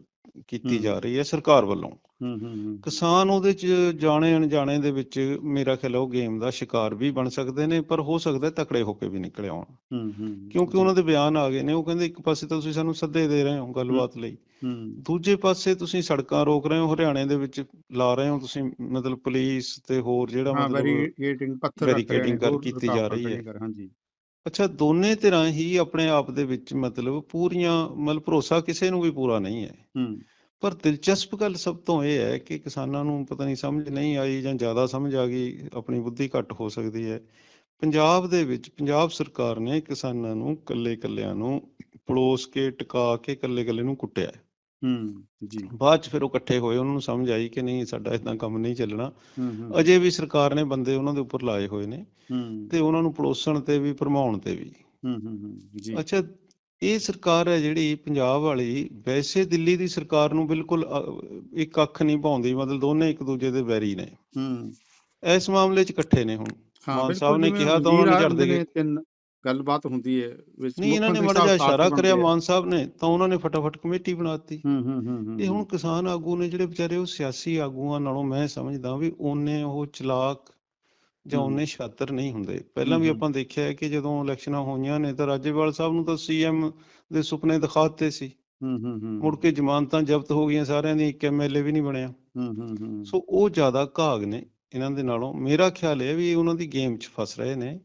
ਕੀਤੀ। ਜਾ ਰਹੀ ਹੈ ਸਰਕਾਰ ਵੱਲੋਂ।
ਹੂੰ ਹੂੰ
ਕਿਸਾਨ ਉਹਦੇ 'ਚ ਜਾਣੇ ਅਣਜਾਣੇ ਦੇ ਵਿੱਚ ਮੇਰਾ ਖਿਆਲ ਉਹ ਗੇਮ ਦਾ ਸ਼ਿਕਾਰ ਵੀ ਬਣ ਸਕਦੇ ਨੇ ਪਰ ਹੋ ਸਕਦਾ ਤਕੜੇ ਹੋ ਕੇ ਵੀ ਨਿਕਲ ਆਉਣ।
ਹੂੰ ਹੂੰ
ਕਿਉਂਕਿ ਉਹਨਾਂ ਦੇ ਬਿਆਨ ਆ ਗਏ ਨੇ ਉਹ ਕਹਿੰਦੇ ਇੱਕ ਪਾਸੇ ਤਾਂ ਤੁਸੀਂ ਸਾਨੂੰ ਸੱਦੇ ਦੇ ਰਹੇ ਹੋ ਗੱਲਬਾਤ ਲਈ।
ਹੂੰ।
ਦੂਜੇ ਪਾਸੇ ਤੁਸੀਂ ਸੜਕਾਂ ਰੋਕ ਰਹੇ ਹੋ ਹਰਿਆਣੇ ਦੇ ਵਿੱਚ ਲਾ ਰਹੇ ਹੋ ਤੁਸੀਂ ਮਤਲਬ ਪੁਲਿਸ ਤੇ ਹੋਰ ਜਿਹੜਾ ਮਤਲਬ
ਬੈਰੀਕੇਡਿੰਗ ਪੱਥਰ
ਕਰ ਕੀਤੀ ਜਾ ਰਹੀ ਹੈ।
ਹਾਂਜੀ।
ਅੱਛਾ ਦੋਨੇ ਧਿਰਾਂ ਹੀ ਆਪਣੇ ਆਪ ਦੇ ਵਿੱਚ ਮਤਲਬ ਪੂਰੀਆਂ ਮਤਲਬ ਭਰੋਸਾ ਕਿਸੇ ਨੂੰ ਵੀ ਪੂਰਾ ਨਹੀਂ ਹੈ।
ਹੂੰ।
ਪਰ ਦਿਲਚਸਪ ਗੱਲ ਸਭ ਤੋਂ ਇਹ ਹੈ ਕਿ ਕਿਸਾਨਾਂ ਨੂੰ ਪਤਾ ਨਹੀਂ ਸਮਝ ਨਹੀਂ ਆਈ ਜਾਂ ਜ਼ਿਆਦਾ ਸਮਝ ਆ ਗਈ ਆਪਣੀ ਬੁੱਧੀ ਘੱਟ ਹੋ ਸਕਦੀ ਹੈ। ਪੰਜਾਬ ਦੇ ਵਿੱਚ ਪੰਜਾਬ ਸਰਕਾਰ ਨੇ ਕਿਸਾਨਾਂ ਨੂੰ ਕੱਲੇ ਕੱਲਿਆਂ ਨੂੰ ਪਲੋਸ ਕੇ ਟਿਕਾ ਕੇ ਕੱਲੇ ਕੱਲੇ ਨੂੰ ਕੁੱਟਿਆ ਹੈ।
ਹੂੰ ਜੀ।
ਬਾਅਦ ਚ ਫਿਰ ਉਹ ਇਕੱਠੇ ਹੋਏ ਉਹਨਾਂ ਨੂੰ ਸਮਝ ਆਈ ਕਿ ਨਹੀਂ ਸਾਡਾ ਇਦਾਂ ਕੰਮ ਨਹੀਂ ਚੱਲਣਾ। ਅਜੇ ਵੀ ਸਰਕਾਰ ਨੇ ਬੰਦੇ ਉਹਨਾਂ ਦੇ ਉੱਪਰ ਲਾਏ ਹੋਏ ਨੇ ਤੇ ਉਹਨਾਂ ਨੂੰ ਪਲੋਸਣ ਤੇ ਵੀ ਭਰਮਾਉਣ ਤੇ ਵੀ।
ਹੂੰ ਹੂੰ ਹੂੰ ਜੀ।
ਅੱਛਾ ਇਹ ਸਰਕਾਰ ਹੈ ਜਿਹੜੀ ਪੰਜਾਬ ਵਾਲੀ ਵੈਸੇ ਦਿੱਲੀ ਦੀ ਸਰਕਾਰ ਨੂੰ ਬਿਲਕੁਲ ਇੱਕ ਅੱਖ ਨਹੀਂ ਪਾਉਂਦੀ ਮਤਲਬ ਦੋਨੇ ਇੱਕ ਦੂਜੇ ਦੇ ਵੈਰੀ ਨੇ।
ਹੂੰ।
ਇਸ ਮਾਮਲੇ 'ਚ ਇਕੱਠੇ ਨੇ ਹੁਣ।
ਹਾਂ
ਮਾਨ ਸਾਹਿਬ ਨੇ ਕਿਹਾ ਤਾਂ ਉਹਨਾਂ ਨੇ ਝੜਦੇ
ਨੇ
ਗਏ।
ਤਿੰਨ ਗੱਲਬਾਤ ਹੁੰਦੀ ਹੈ ਵਿੱਚ
ਨਹੀਂ ਇਹਨਾਂ ਨੇ ਮਾੜਾ ਇਸ਼ਾਰਾ ਕਰਿਆ। ਮਾਨ ਸਾਹਿਬ ਨੇ ਤਾਂ ਉਹਨਾਂ ਨੇ ਫਟਾਫਟ ਕਮੇਟੀ ਬਣਾਤੀ।
ਹੂੰ ਹੂੰ ਹੂੰ
ਇਹ ਹੁਣ ਕਿਸਾਨ ਆਗੂ ਨੇ ਜਿਹੜੇ ਵਿਚਾਰੇ ਉਹ ਸਿਆਸੀ ਆਗੂਆਂ ਨਾਲੋਂ ਮੈਂ ਸਮਝਦਾ ਵੀ ਉਹਨੇ ਉਹ ਚਲਾਕ ਜਾਂ। ਉਹਨੇ ਸ਼ਾਤਰ ਨਹੀਂ ਹੁੰਦੇ। ਪਹਿਲਾਂ ਵੀ। ਆਪਾਂ ਦੇਖਿਆ ਹੈ ਕਿ ਜਦੋਂ ਇਲੈਕਸ਼ਨਾਂ ਹੋਈਆਂ ਨੇ ਤਾਂ ਰਾਜੇਵਾਲ ਸਾਹਿਬ ਨੂੰ ਤਾਂ ਸੀਐਮ ਦੇ ਸੁਪਨੇ ਦਿਖਾਤੇ ਸੀ।
ਹੂੰ ਹੂੰ ਹੂੰ।
ਮੁੜ ਕੇ ਜ਼ਮਾਨਤਾਂ ਜ਼ਬਤ ਹੋ ਗਈਆਂ ਸਾਰਿਆਂ ਦੀ ਇੱਕ ਐਮਐਲਏ ਵੀ ਨਹੀਂ ਬਣਿਆ।
ਹੂੰ ਹੂੰ ਹੂੰ।
ਸੋ ਉਹ ਜ਼ਿਆਦਾ ਘਾਗ ਨੇ ਇਹਨਾਂ ਦੇ ਨਾਲੋਂ। ਮੇਰਾ ਖਿਆਲ ਹੈ ਵੀ ਉਹਨਾਂ ਦੀ ਗੇਮ 'ਚ ਫਸ ਰਹੇ ਨੇ।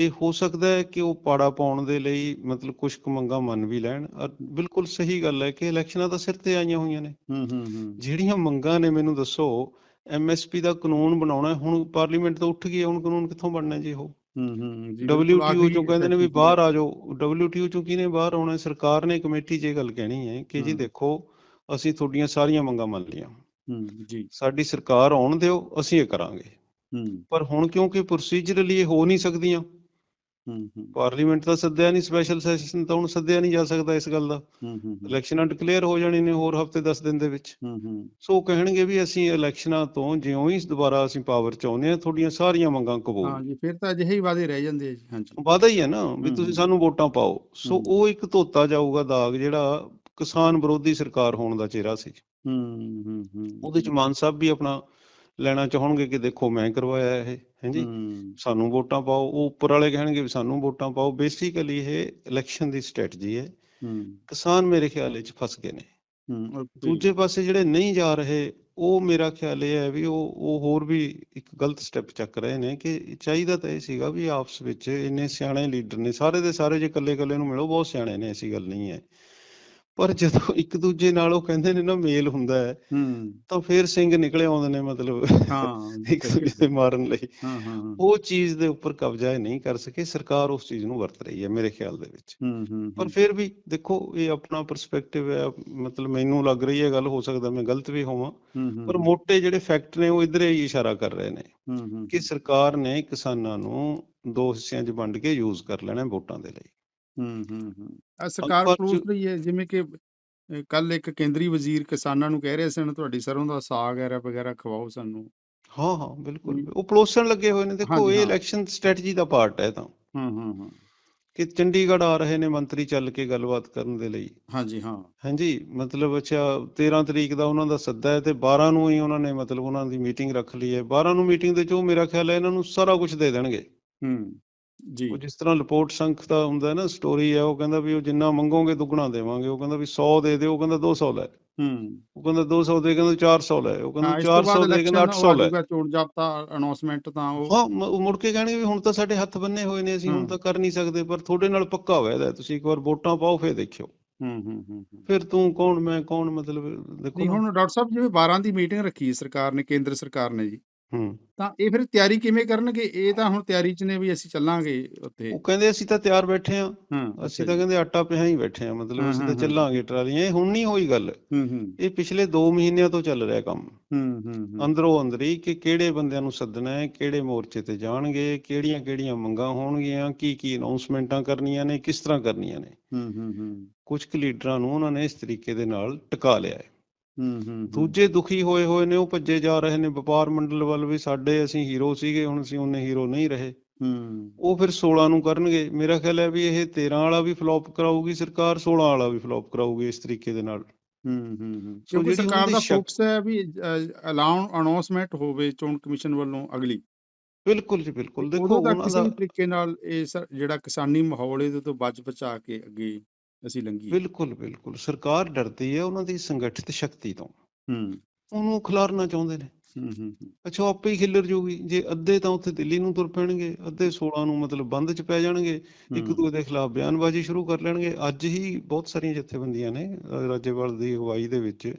ਇਹ ਹੋ ਸਕਦਾ ਹੈ ਕਿ ਉਹ ਪਾੜਾ ਪਾਉਣ ਦੇ ਲਈ ਮਤਲਬ ਕੁਝ ਕੁ ਮੰਗਾਂ ਮੰਨ ਵੀ ਲੈਣ। ਔਰ ਬਿਲਕੁਲ ਸਹੀ ਗੱਲ ਹੈ ਕਿ ਇਲੈਕਸ਼ਨਾਂ ਤਾਂ ਸਿਰ ਤੇ ਆਈਆਂ ਹੋਈਆਂ ਨੇ।
ਹੂੰ ਹੂੰ ਹੂੰ।
ਜਿਹੜੀਆਂ ਮੰਗਾਂ ਨੇ ਮੈਨੂੰ ਦੱਸੋ ਐਮਐਸਪੀ ਦਾ ਕਾਨੂੰਨ ਬਣਾਉਣਾ ਹੁਣ ਪਾਰਲੀਮੈਂਟ ਤੋਂ ਉੱਠ ਗਈ ਹੁਣ ਕਾਨੂੰਨ ਕਿੱਥੋਂ ਬਣਨਾ ਜੀ ਉਹ?
ਹੂੰ ਹੂੰ ਜੀ ਆਖਰੀ
ਚੋਂ ਕਹਿੰਦੇ ਨੇ ਵੀ ਬਾਹਰ ਆ ਜਾਓ। WTO ਚੋਂ ਕਿਹਨੇ ਬਾਹਰ ਆਉਣਾ? ਹੈ? ਸਰਕਾਰ ਨੇ ਕਮੇਟੀ 'ਚ ਇਹ ਗੱਲ ਕਹਿਣੀ ਹੈ ਕਿ ਜੀ। ਦੇਖੋ ਅਸੀਂ ਤੁਹਾਡੀਆਂ ਸਾਰੀਆਂ ਮੰਗਾਂ ਮੰਨ ਲਈਆਂ।
ਹੂੰ ਜੀ।
ਸਾਡੀ ਸਰਕਾਰ ਆਉਣ ਦਿਓ ਅਸੀਂ ਇਹ ਕਰਾਂਗੇ।
ਹੂੰ।
ਪਰ ਹੁਣ ਕਿਉਂਕਿ ਪ੍ਰੋਸੀਜਰਲੀ ਇਹ ਹੋ ਨਹੀਂ ਸਕਦੀਆਂ ਪਾਰਲੀਮੈਂਟ ਤਾਂ ਸੱਦਿਆ ਨਹੀਂ ਸਪੈਸ਼ਲ ਸੈਸ਼ਨ ਤਾਂ ਹੁਣ ਸੱਦਿਆ ਨਹੀਂ ਜਾ ਸਕਦਾ ਇਸ ਗੱਲ ਦਾ।
ਹੂੰ ਹੂੰ
ਇਲੈਕਸ਼ਨਾਂ ਡਿਕਲੇਅਰ ਹੋ ਜਾਣੀ ਨੇ ਹੋਰ ਹਫ਼ਤੇ 10 ਦਿਨ ਦੇ ਵਿੱਚ।
ਹੂੰ ਹੂੰ।
ਸੋ ਕਹਿਣਗੇ ਵੀ ਅਸੀਂ ਇਲੈਕਸ਼ਨਾਂ ਤੋਂ ਜਿਉਂ ਹੀ ਦੁਬਾਰਾ ਅਸੀਂ ਪਾਵਰ ਚ ਆਉਂਦੇ ਹਾਂ ਤੁਹਾਡੀਆਂ ਸਾਰੀਆਂ ਮੰਗਾਂ ਕਬੂਲ।
ਹਾਂ ਜੀ ਫਿਰ ਤਾਂ ਅਜਿਹੇ ਹੀ ਵਾਅਦੇ ਰਹਿ ਜਾਂਦੇ ਆ ਜੀ ਹਾਂਜੀ
ਵਾਦਾ ਹੀ ਹੈ ਨਾ ਵੀ ਤੁਸੀਂ। ਸਾਨੂੰ ਵੋਟਾਂ ਪਾਓ। ਸੋ। ਉਹ ਇੱਕ ਧੋਤਾ ਜਾਊਗਾ ਦਾਗ ਜਿਹੜਾ ਕਿਸਾਨ ਵਿਰੋਧੀ ਸਰਕਾਰ ਹੋਣ ਦਾ ਚਿਹਰਾ ਸੀ।
ਹੂੰ ਹੂੰ ਹੂੰ।
ਉਹਦੇ ਚ ਮਾਨ ਸਾਹਿਬ ਵੀ ਆਪਣਾ ਲੈਣਾ ਚਾਹਣਗੇ ਕਿ ਦੇਖੋ ਮੈਂ ਕਰਵਾਇਆ ਇਹ। ਹਾਂਜੀ ਸਾਨੂੰ ਵੋਟਾਂ ਪਾਓ ਉਹ ਉੱਪਰ ਵਾਲੇ ਕਹਿਣਗੇ ਵੀ ਸਾਨੂੰ ਵੋਟਾਂ ਪਾਓ। ਬੇਸਿਕਲੀ ਇਹ ਇਲੈਕਸ਼ਨ ਦੀ ਸਟ੍ਰੈਟਜੀ ਹੈ। ਕਿਸਾਨ ਮੇਰੇ ਖਿਆਲ ਵਿੱਚ ਫਸ ਗਏ ਨੇ। ਦੂਜੇ ਪਾਸੇ ਜਿਹੜੇ ਨਹੀਂ ਜਾ ਰਹੇ ਉਹ ਮੇਰਾ ਖਿਆਲ ਇਹ ਹੈ ਵੀ ਉਹ ਉਹ ਹੋਰ ਵੀ ਇੱਕ ਗਲਤ ਸਟੈਪ ਚੱਕ ਰਹੇ ਨੇ ਕਿ ਚਾਹੀਦਾ ਤਾਂ ਇਹ ਸੀਗਾ ਵੀ ਆਪਸ ਵਿੱਚ ਇੰਨੇ ਸਿਆਣੇ ਲੀਡਰ ਨੇ ਸਾਰੇ ਦੇ ਸਾਰੇ ਜੇ ਇਕੱਲੇ ਇਕੱਲੇ ਨੂੰ ਮਿਲੋ ਬਹੁਤ ਸਿਆਣੇ ਨੇ ਐਸੀ ਗੱਲ ਨਹੀਂ ਹੈ। ਪਰ ਜਦੋਂ ਇੱਕ ਦੂਜੇ ਨਾਲ ਉਹ ਕਹਿੰਦੇ ਨੇ ਨਾ ਮੇਲ ਹੁੰਦਾ ਹੈ
ਹੂੰ।
ਤਾਂ ਫਿਰ ਸਿੰਘ ਨਿਕਲੇ ਆਉਂਦੇ ਨੇ ਮਤਲਬ
ਹਾਂ
ਇੱਕ ਦੂਜੇ ਦੇ ਮਾਰਨ ਲਈ।
ਹਾਂ ਹਾਂ
ਉਹ ਚੀਜ਼ ਦੇ ਉੱਪਰ ਕਬਜ਼ਾ ਨਹੀਂ ਕਰ ਸਕੇ ਸਰਕਾਰ ਉਸ ਚੀਜ਼ ਨੂੰ ਵਰਤ ਰਹੀ ਹੈ ਮੇਰੇ ਖਿਆਲ ਦੇ ਵਿੱਚ।
ਹੂੰ ਹੂੰ
ਪਰ ਫਿਰ ਵੀ ਦੇਖੋ ਇਹ ਆਪਣਾ ਪਰਸਪੈਕਟਿਵ ਹੈ ਮਤਲਬ ਮੈਨੂੰ ਲੱਗ ਰਹੀ ਹੈ ਗੱਲ ਹੋ ਸਕਦਾ ਮੈਂ ਗਲਤ ਵੀ ਹੋਵਾਂ। ਪਰ ਮੋٹے ਜਿਹੜੇ ਫੈਕਟ ਨੇ ਉਹ ਇਧਰ ਹੀ ਇਸ਼ਾਰਾ ਕਰ ਰਹੇ ਨੇ ਕਿ ਸਰਕਾਰ ਨੇ ਕਿਸਾਨਾਂ ਨੂੰ ਦੋ ਹਿੱਸਿਆਂ 'ਚ ਵੰਡ ਕੇ ਯੂਜ਼ ਕਰ ਲੈਣਾ ਵੋਟਾਂ ਦੇ ਲਈ।
ਹੂੰ ਹੂੰ ਹੂੰ। ਸਰਕਾਰ
ਜੋ-
ਰਹੀ ਹੈ ਜਿਵੇਂ ਕਿ ਕੱਲ ਇੱਕ ਕੇਂਦਰੀ ਵਜ਼ੀਰ ਕਿਸਾਨਾਂ ਨੂੰ ਕਹਿ ਰਹੇ ਸਨ ਤੁਹਾਡੀ ਸਰੋਂ ਦਾ ਸਾਗ ਐਰਾ ਵਗੈਰਾ ਖਵਾਓ ਸਾਨੂੰ।
ਹਾਂ ਹਾਂ ਬਿਲਕੁਲ। ਉਹ ਪਲੋਸਣ ਲੱਗੇ ਹੋਏ ਨੇ। ਦੇਖੋ
ਹਾਂਜੀ,
ਇਹ
ਹਾਂ।
ਇਲੈਕਸ਼ਨ ਸਟ੍ਰੈਟਜੀ ਦਾ ਪਾਰਟ ਹੈ ਇਹ ਤਾਂ।
ਹੂੰ ਹੂੰ ਹੂੰ।
ਕਿ ਚੰਡੀਗੜ੍ਹ ਆ ਰਹੇ ਨੇ ਮੰਤਰੀ ਚੱਲ ਕੇ ਗੱਲਬਾਤ ਕਰਨ ਦੇ ਲਈ।
ਹਾਂਜੀ ਹਾਂ।
ਹਾਂਜੀ ਮਤਲਬ ਅੱਛਾ 13 ਤਰੀਕ ਦਾ ਉਹਨਾਂ ਦਾ ਸੱਦਾ ਹੈ ਤੇ 12 ਨੂੰ ਹੀ ਉਹਨਾਂ ਨੇ ਮਤਲਬ ਉਹਨਾਂ ਦੀ ਮੀਟਿੰਗ ਰੱਖ ਲਈ ਹੈ। 12 ਨੂੰ ਮੀਟਿੰਗ ਦੇ ਚ ਉਹ ਮੇਰਾ ਖਿਆਲ ਹੈ ਇਹਨਾਂ ਨੂੰ ਸਾਰਾ ਕੁਝ ਦੇ ਦੇਣਗੇ।
ਹੂੰ। ਜੀ।
ਉਹ ਜਿਸ ਤਰ੍ਹਾਂ ਰਿਪੋਰਟ ਸੰਖ ਦਾ ਹੁੰਦਾ ਨਾ ਸਟੋਰੀ ਹੈ ਉਹ ਕਹਿੰਦਾ ਵੀ ਉਹ ਜਿੰਨਾ ਮੰਗੋਗੇ ਦੁੱਗਣਾ ਦੇਵਾਂਗੇ। ਉਹ ਕਹਿੰਦਾ ਵੀ 100 ਦੇ ਦਿਓ ਉਹ ਕਹਿੰਦਾ 200 ਲੈ।
ਹੂੰ।
ਉਹ ਕਹਿੰਦਾ 200 ਦੇ ਕਹਿੰਦਾ 400 ਲੈ। ਉਹ ਕਹਿੰਦਾ
ਇਸ ਤੋਂ ਬਾਅਦ
400 ਦੇ ਕਹਿੰਦਾ
ਇਲੈਕਸ਼ਨ
800 ਲੈ।
ਚੋਣ ਜਾਬਤਾ ਅਨਾਉਂਸਮੈਂਟ ਤਾਂ ਉਹ
ਉਹ ਮੁੜ ਕੇ ਕਹਿਣਗੇ ਵੀ ਹੁਣ ਤਾਂ ਸਾਡੇ ਹੱਥ ਬੰਨੇ ਹੋਏ ਨੇ ਅਸੀਂ ਹੁਣ। ਤਾਂ ਕਰ ਨਹੀਂ ਸਕਦੇ ਪਰ ਤੁਹਾਡੇ ਨਾਲ ਪੱਕਾ ਹੋਇਆ ਇਹਦਾ ਤੁਸੀਂ ਇੱਕ ਵਾਰ ਵੋਟਾਂ ਪਾਓ ਫੇਰ ਦੇਖਿਓ।
ਹੂੰ ਹੂੰ ਹੂੰ।
ਫਿਰ ਤੂੰ ਕੌਣ ਮੈਂ ਕੌਣ ਮਤਲਬ ਦੇਖੋ
ਹੁਣ ਡਾਕਟਰ ਸਾਹਿਬ ਜਿਵੇਂ 12 ਦੀ ਮੀਟਿੰਗ ਰੱਖੀ ਸਰਕਾਰ ਨੇ ਕੇਂਦਰ ਸਰਕਾਰ ਨੇ ਜੀ।
ਹੂੰ।
ਤਾਂ ਇਹ ਫਿਰ ਤਿਆਰੀ ਕਿਵੇਂ ਕਰਨਗੇ? ਇਹ ਤਾਂ ਹੁਣ ਤਿਆਰੀ 'ਚ ਨੇ ਵੀ ਅਸੀਂ ਚੱਲਾਂਗੇ ਉੱਥੇ।
ਉਹ ਕਹਿੰਦੇ ਅਸੀਂ ਤਾਂ ਤਿਆਰ ਬੈਠੇ ਹਾਂ ਅਸੀਂ ਤਾਂ ਕਹਿੰਦੇ ਆਟਾ ਪਿਆ ਹੀ ਬੈਠੇ ਹਾਂ ਮਤਲਬ ਅਸੀਂ ਤਾਂ। ਚੱਲਾਂਗੇ ਟਰਾਲੀਆਂ। ਇਹ ਹੁਣ ਨਹੀਂ ਹੋਈ ਗੱਲ।
ਹੂੰ ਹੂੰ।
ਇਹ ਪਿਛਲੇ 2 ਮਹੀਨਿਆਂ ਤੋਂ ਚੱਲ ਰਿਹਾ ਕੰਮ।
ਹੂੰ ਹੂੰ ਹੂੰ।
ਅੰਦਰੋਂ ਅੰਦਰੀ ਕਿ ਕਿਹੜੇ ਬੰਦਿਆਂ ਨੂੰ ਸੱਦਣਾ ਹੈ ਕਿਹੜੇ ਮੋਰਚੇ ਤੇ ਜਾਣਗੇ ਕਿਹੜੀਆਂ ਕਿਹੜੀਆਂ ਮੰਗਾਂ ਹੋਣਗੀਆਂ ਕੀ ਕੀ ਅਨਾਉਂਸਮੈਂਟਾਂ ਕਰਨੀਆਂ ਨੇ ਕਿਸ ਤਰ੍ਹਾਂ ਕਰਨੀਆਂ ਨੇ।
ਹੂੰ ਹੂੰ ਹੂੰ।
ਕੁਝ ਕੁ ਲੀਡਰਾਂ ਨੂੰ ਉਹਨਾਂ ਨੇ ਇਸ ਤਰੀਕੇ ਦੇ ਨਾਲ ਟਿਕਾ ਲਿਆ ਹੈ।
ਹੂੰ ਹੂੰ
ਦੂਜੇ ਦੁਖੀ ਹੋਏ ਹੋਏ ਨੇ ਉਹ ਭੱਜੇ ਜਾ ਰਹੇ ਨੇ। ਵਪਾਰ ਮੰਡਲ ਵੱਲ ਵੀ ਸਾਡੇ ਅਸੀਂ ਹੀਰੋ ਸੀਗੇ ਹੁਣ ਅਸੀਂ ਉਹਨੇ ਹੀਰੋ ਨਹੀਂ ਰਹੇ।
ਹੂੰ।
ਉਹ ਫਿਰ 16 ਨੂੰ ਕਰਨਗੇ। ਮੇਰਾ ਖਿਆਲ ਹੈ ਵੀ ਇਹ 13 ਵਾਲਾ ਵੀ ਫਲॉप ਕਰਾਊਗੀ ਸਰਕਾਰ 16 ਵਾਲਾ ਵੀ ਫਲॉप ਕਰਾਊਗੀ ਇਸ ਤਰੀਕੇ ਦੇ ਨਾਲ।
ਹੂੰ ਹੂੰ ਕਿਉਂਕਿ ਸਰਕਾਰ ਦਾ ਫੋਕਸ ਹੈ ਵੀ ਅਲਾਉਣ ਅਨਾਉਂਸਮੈਂਟ ਹੋਵੇ ਚੋਣ ਕਮਿਸ਼ਨ ਵੱਲੋਂ ਅਗਲੀ।
ਬਿਲਕੁਲ ਜੀ ਬਿਲਕੁਲ। ਦੇਖੋ ਉਹਨਾਂ
ਕਿਸੇ
ਦਾ
ਤਰੀਕੇ ਨਾਲ ਇਹ ਜਿਹੜਾ ਕਿਸਾਨੀ ਮਾਹੌਲ ਇਹਦੇ ਤੋਂ ਬਚ ਬਚਾ ਕੇ ਅੱਗੇ ਅਸੀਂ ਲੰਘੀਏ।
ਬਿਲਕੁਲ ਬਿਲਕੁਲ। ਸਰਕਾਰ ਡਰਦੀ ਹੈ ਉਹਨਾਂ ਦੀ ਸੰਗਠਿਤ ਸ਼ਕਤੀ ਤੋਂ।
ਹੂੰ।
ਉਹਨੂੰ ਖਿਲਾਰਨਾ ਚਾਹੁੰਦੇ ਨੇ।
ਹੂੰ ਹੂੰ
ਅੱਛਾ ਆਪੇ ਹੀ ਖਿੱਲਰ ਜੂਗੀ। ਜੇ ਅੱਧੇ ਤਾਂ ਉੱਥੇ ਦਿੱਲੀ ਨੂੰ ਤੁਰ ਪੈਣਗੇ ਅੱਧੇ 16 ਨੂੰ ਮਤਲਬ ਬੰਦ ਚ ਪੈ ਜਾਣਗੇ ਇੱਕ ਦੂਜੇ ਦੇ ਖਿਲਾਫ ਬਿਆਨਬਾਜ਼ੀ ਸ਼ੁਰੂ ਕਰ ਲੈਣਗੇ। ਅੱਜ ਹੀ ਬਹੁਤ ਸਾਰੀਆਂ ਜਥੇਬੰਦੀਆਂ ਨੇ ਰਾਜੇਵਾਲ ਦੀ ਅਗਵਾਈ ਦੇ ਵਿੱਚ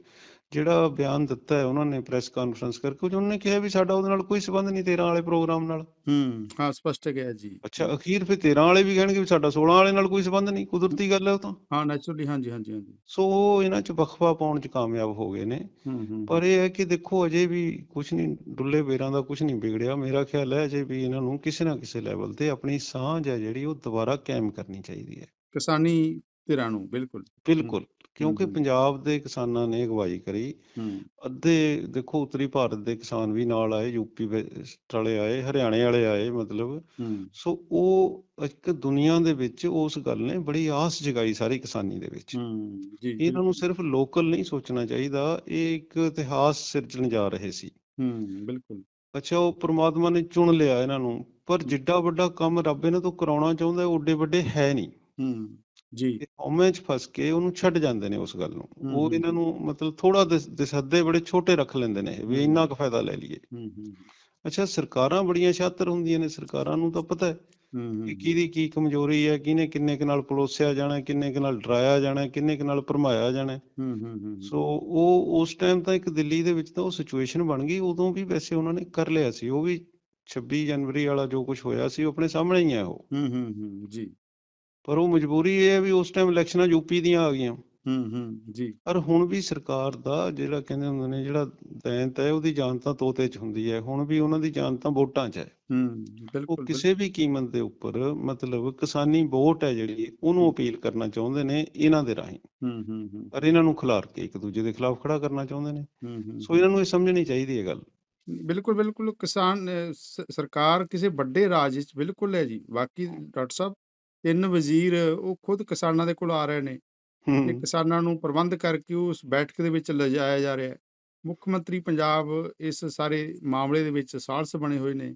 ਜਿਹੜਾ ਬਿਆਨ ਦਿੱਤਾ ਹੈ ਉਹਨਾਂ ਨੇ ਪ੍ਰੈਸ ਕਾਨਫਰੰਸ ਕਰਕੇ ਉਹਨਾਂ ਨੇ ਕਿਹਾ ਵੀ ਸਾਡਾ ਉਹਦੇ ਨਾਲ ਕੋਈ ਸੰਬੰਧ ਨਹੀਂ 13 ਵਾਲੇ ਪ੍ਰੋਗਰਾਮ ਨਾਲ।
ਹੂੰ ਹਾਂ ਸਪਸ਼ਟ ਗਿਆ ਜੀ।
ਅੱਛਾ ਅਖੀਰ ਫਿਰ 13 ਵਾਲੇ ਵੀ ਕਹਿਣਗੇ ਵੀ ਸਾਡਾ 16 ਵਾਲੇ ਨਾਲ ਕੋਈ ਸੰਬੰਧ ਨਹੀਂ ਕੁਦਰਤੀ ਗੱਲ ਹੈ ਉਹ ਤਾਂ।
ਹਾਂ ਨੈਚੁਰਲੀ ਹਾਂਜੀ ਹਾਂਜੀ ਹਾਂਜੀ।
ਸੋ ਇਹਨਾਂ ਚ ਵਕਫਾ ਪਾਉਣ ਚ ਕਾਮਯਾਬ ਹੋ ਗਏ ਨੇ।
ਹੂੰ ਹੂੰ
ਪਰ ਇਹ ਹੈ ਕਿ ਦੇਖੋ ਅਜੇ ਵੀ ਕੁਝ ਨਹੀਂ ਡੁੱਲੇ ਬੇਰਾਂ ਦਾ ਕੁਝ ਨਹੀਂ ਵਿਗੜਿਆ। ਮੇਰਾ ਖਿਆਲ ਹੈ ਅਜੇ ਵੀ ਇਹਨਾਂ ਨੂੰ ਕਿਸੇ ਨਾ ਕਿਸੇ ਲੈਵਲ ਤੇ ਆਪਣੀ ਸਾਂਝ ਹੈ ਜਿਹੜੀ ਉਹ ਦੁਬਾਰਾ ਕਾਇਮ ਕਰਨੀ ਚਾਹੀਦੀ ਹੈ।
ਕਿਸਾਨੀ ਧਿਰਾਂ ਨੂੰ ਬਿਲਕੁਲ।
ਬਿਲਕੁਲ। ਕਿਉਂਕਿ। ਪੰਜਾਬ ਦੇ ਕਿਸਾਨਾਂ ਨੇ ਅਗਵਾਈ ਕਰੀ। ਅੱਧੇ ਦੇਖੋ ਉੱਤਰੀ ਭਾਰਤ ਦੇ ਕਿਸਾਨ ਵੀ ਨਾਲ ਆਏ ਯੂਪੀ ਵਾਲੇ ਆਏ ਹਰਿਆਣੇ ਵਾਲੇ ਆਏ ਮਤਲਬ। ਸੋ ਉਹ ਇੱਕ ਦੁਨੀਆ ਦੇ ਵਿੱਚ ਉਸ ਗੱਲ ਨੇ ਬੜੀ ਆਸ ਜਗਾਈ ਸਾਰੀ ਕਿਸਾਨੀ ਦੇ ਵਿੱਚ। ਇਹਨਾਂ ਨੂੰ। ਸਿਰਫ ਲੋਕਲ ਨਹੀਂ ਸੋਚਣਾ ਚਾਹੀਦਾ ਇਹ ਇੱਕ ਇਤਿਹਾਸ ਸਿਰਜਣ ਜਾ ਰਹੇ ਸੀ।
ਹੂੰ ਬਿਲਕੁਲ।
ਅੱਛਾ ਉਹ ਪ੍ਰਮਾਤਮਾ ਨੇ ਚੁਣ ਲਿਆ ਇਹਨਾਂ ਨੂੰ ਪਰ ਜਿੱਡਾ ਵੱਡਾ ਕੰਮ ਰੱਬ ਇਹਨਾਂ ਤੋਂ ਕਰਾਉਣਾ ਚਾਹੁੰਦਾ ਉਹ ਓਡੇ ਵੱਡੇ ਹੈ ਨਹੀਂ।
ਹੂੰ। ਜੀ।
ਹਉਮੈ 'ਚ ਫਸ ਕੇ ਉਹਨੂੰ ਛੱਡ ਜਾਂਦੇ ਨੇ ਉਸ ਗੱਲ ਨੂੰ। ਉਹ ਇਹਨਾਂ ਨੂੰ ਮਤਲਬ ਥੋੜਾ ਦਿਸੱਦੇ ਬੜੇ ਛੋਟੇ ਰੱਖ ਲੈਂਦੇ ਨੇ ਵੀ। ਇੰਨਾ ਕੁ ਫਾਇਦਾ ਲੈ ਲਈਏ। ਅੱਛਾ ਸਰਕਾਰਾਂ ਬੜੀਆਂ ਸ਼ਾਤਰ ਹੁੰਦੀਆਂ ਨੇ ਸਰਕਾਰਾਂ ਨੂੰ ਤਾਂ ਪਤਾ ਹੈ ਕਿ ਕਿਹਦੀ ਕੀ ਕਮਜ਼ੋਰੀ ਹੈ ਕਿਹਨੇ ਕਿੰਨੇ ਕੁ ਨਾਲ ਪਲੋਸਿਆ ਜਾਣਾ ਹੈ, ਕਿੰਨੇ ਕੁ ਨਾਲ ਡਰਾਇਆ ਜਾਣਾ ਹੈ, ਕਿੰਨੇ ਕੁ ਨਾਲ ਭਰਮਾਇਆ ਜਾਣਾ। ਸੋ ਉਹ ਉਸ ਟਾਈਮ ਤਾਂ ਇੱਕ ਦਿੱਲੀ ਦੇ ਵਿੱਚ ਤਾਂ ਉਹ ਸਿਚੁਏਸ਼ਨ ਬਣ ਗਈ ਉਦੋਂ ਵੀ ਵੈਸੇ ਉਹਨਾਂ ਨੇ ਕਰ ਲਿਆ ਸੀ। ਉਹ ਵੀ 26 ਜਨਵਰੀ ਵਾਲਾ ਜੋ ਕੁਝ ਹੋਇਆ ਸੀ ਉਹ ਆਪਣੇ ਸਾਹਮਣੇ ਹੀ ਹੈ ਉਹ।
ਹੂੰ ਹੂੰ ਹੂੰ ਜੀ।
ਪਰ ਉਹ ਮਜਬੂਰੀ ਇਹ ਹੈ ਵੀ ਉਸ ਟਾਈਮ ਇਲੈਕਸ਼ਨਾਂ ਯੂਪੀ ਦੀਆਂ ਆ ਗਈਆਂ।
ਹੂੰ ਹੂੰ ਜੀ।
ਪਰ ਹੁਣ ਵੀ ਸਰਕਾਰ ਦਾ ਜਿਹੜਾ ਕਹਿੰਦੇ ਹੁੰਦੇ ਨੇ ਜਿਹੜਾ ਦੈਂਤ ਹੈ ਉਹਦੀ ਜਾਨ ਤਾਂ ਤੋਤੇ 'ਚ ਹੁੰਦੀ ਹੈ। ਹੁਣ ਵੀ ਉਹਨਾਂ ਦੀ ਜਾਨ ਤਾਂ ਵੋਟਾਂ 'ਚ ਹੈ।
ਹੂੰ
ਉਹ ਕਿਸੇ ਵੀ ਕੀਮਤ ਦੇ ਉੱਪਰ ਮਤਲਬ ਕਿਸਾਨੀ ਵੋਟ ਹੈ ਜਿਹੜੀ ਉਹਨੂੰ ਅਪੀਲ ਕਰਨਾ ਚਾਹੁੰਦੇ ਨੇ ਇਹਨਾਂ ਦੇ ਰਾਹੀਂ।
ਹੂੰ ਹੂੰ ਹੂੰ।
ਪਰ ਇਹਨਾਂ ਨੂੰ ਖਿਲਾਰ ਕੇ ਇੱਕ ਦੂਜੇ ਦੇ ਖਿਲਾਫ ਖੜਾ ਕਰਨਾ ਚਾਹੁੰਦੇ ਨੇ।
ਹੂੰ ਹੂੰ
ਸੋ ਇਹਨਾਂ ਨੂੰ ਇਹ ਸਮਝਣੀ ਚਾਹੀਦੀ ਹੈ ਗੱਲ।
ਬਿਲਕੁਲ ਬਿਲਕੁਲ। ਕਿਸਾਨ ਸਰਕਾਰ ਕਿਸੇ ਵੱਡੇ ਰਾਜ ਵਿੱਚ ਬਿਲਕੁਲ ਹੈ ਜੀ। ਬਾਕੀ ਡਾਕਟਰ ਸਾਹਿਬ ਤਿੰਨ ਵਜ਼ੀਰ ਉਹ ਖੁਦ ਕਿਸਾਨਾਂ ਦੇ ਕੋਲ ਆ ਰਹੇ ਨੇ ਤੇ ਕਿਸਾਨਾਂ ਨੂੰ ਪ੍ਰਬੰਧ ਕਰਕੇ ਉਸ ਬੈਠਕ ਦੇ ਵਿੱਚ ਲਿਜਾਇਆ ਜਾ ਰਿਹਾ ਹੈ। ਮੁੱਖ ਮੰਤਰੀ ਪੰਜਾਬ ਇਸ ਸਾਰੇ ਮਾਮਲੇ ਦੇ ਵਿੱਚ ਸਾਲਸ ਬਣੇ ਹੋਏ ਨੇ।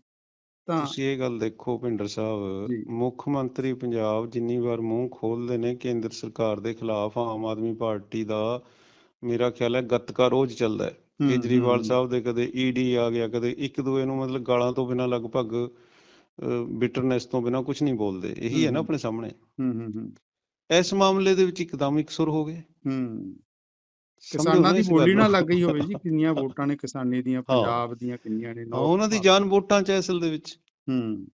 ਤਾਂ
ਤੁਸੀਂ ਇਹ ਗੱਲ ਦੇਖੋ ਭਿੰਡਰ। ਸਾਹਿਬ ਮੁੱਖ ਮੰਤਰੀ ਪੰਜਾਬ ਜਿੰਨੀ ਵਾਰ ਮੂੰਹ ਖੋਲਦੇ ਨੇ ਕੇਂਦਰ ਸਰਕਾਰ ਦੇ ਖਿਲਾਫ ਆਮ ਆਦਮੀ ਪਾਰਟੀ ਦਾ ਮੇਰਾ ਖਿਆਲ ਹੈ ਗੱਤਕਾ ਰੋਜ਼ ਚੱਲਦਾ ਹੈ। ਕੇਜਰੀਵਾਲ ਸਾਹਿਬ ਦੇ ਕਦੇ ਈਡੀ ਆ ਗਿਆ ਕਦੇ ਇੱਕ ਦੂਏ ਨੂੰ ਮਤਲਬ ਗਾਲਾਂ ਤੋਂ ਬਿਨਾਂ ਲਗਭਗ ਬਿਟਰਨੈਸ ਤੋਂ ਬਿਨਾਂ ਕੁਝ ਨਹੀਂ ਬੋਲਦੇ। ਇਹੀ ਹੈ ਨਾ। ਆਪਣੇ ਸਾਹਮਣੇ।
ਹੂੰ ਹੂੰ ਹੂੰ।
ਇਸ ਮਾਮਲੇ ਦੇ ਵਿੱਚ ਇੱਕਦਮ ਇਕਸੁਰ ਹੋ ਗਏ।
ਹੂੰ।
ਸਮਝੋ
ਕਿਸਾਨਾਂ ਦੀ ਬੋਲੀ ਨਾ। ਲੱਗ ਗਈ ਹੋਵੇ ਜੀ ਕਿੰਨੀਆਂ ਵੋਟਾਂ ਨੇ ਕਿਸਾਨੀ ਦੀਆਂ। ਪੰਜਾਬ ਦੀਆਂ ਕਿੰਨੀਆਂ ਨੇ
ਉਹਨਾਂ ਦੀ ਜਾਨ ਵੋਟਾਂ 'ਚ ਅਸਲ ਦੇ ਵਿੱਚ।
ਹੂੰ।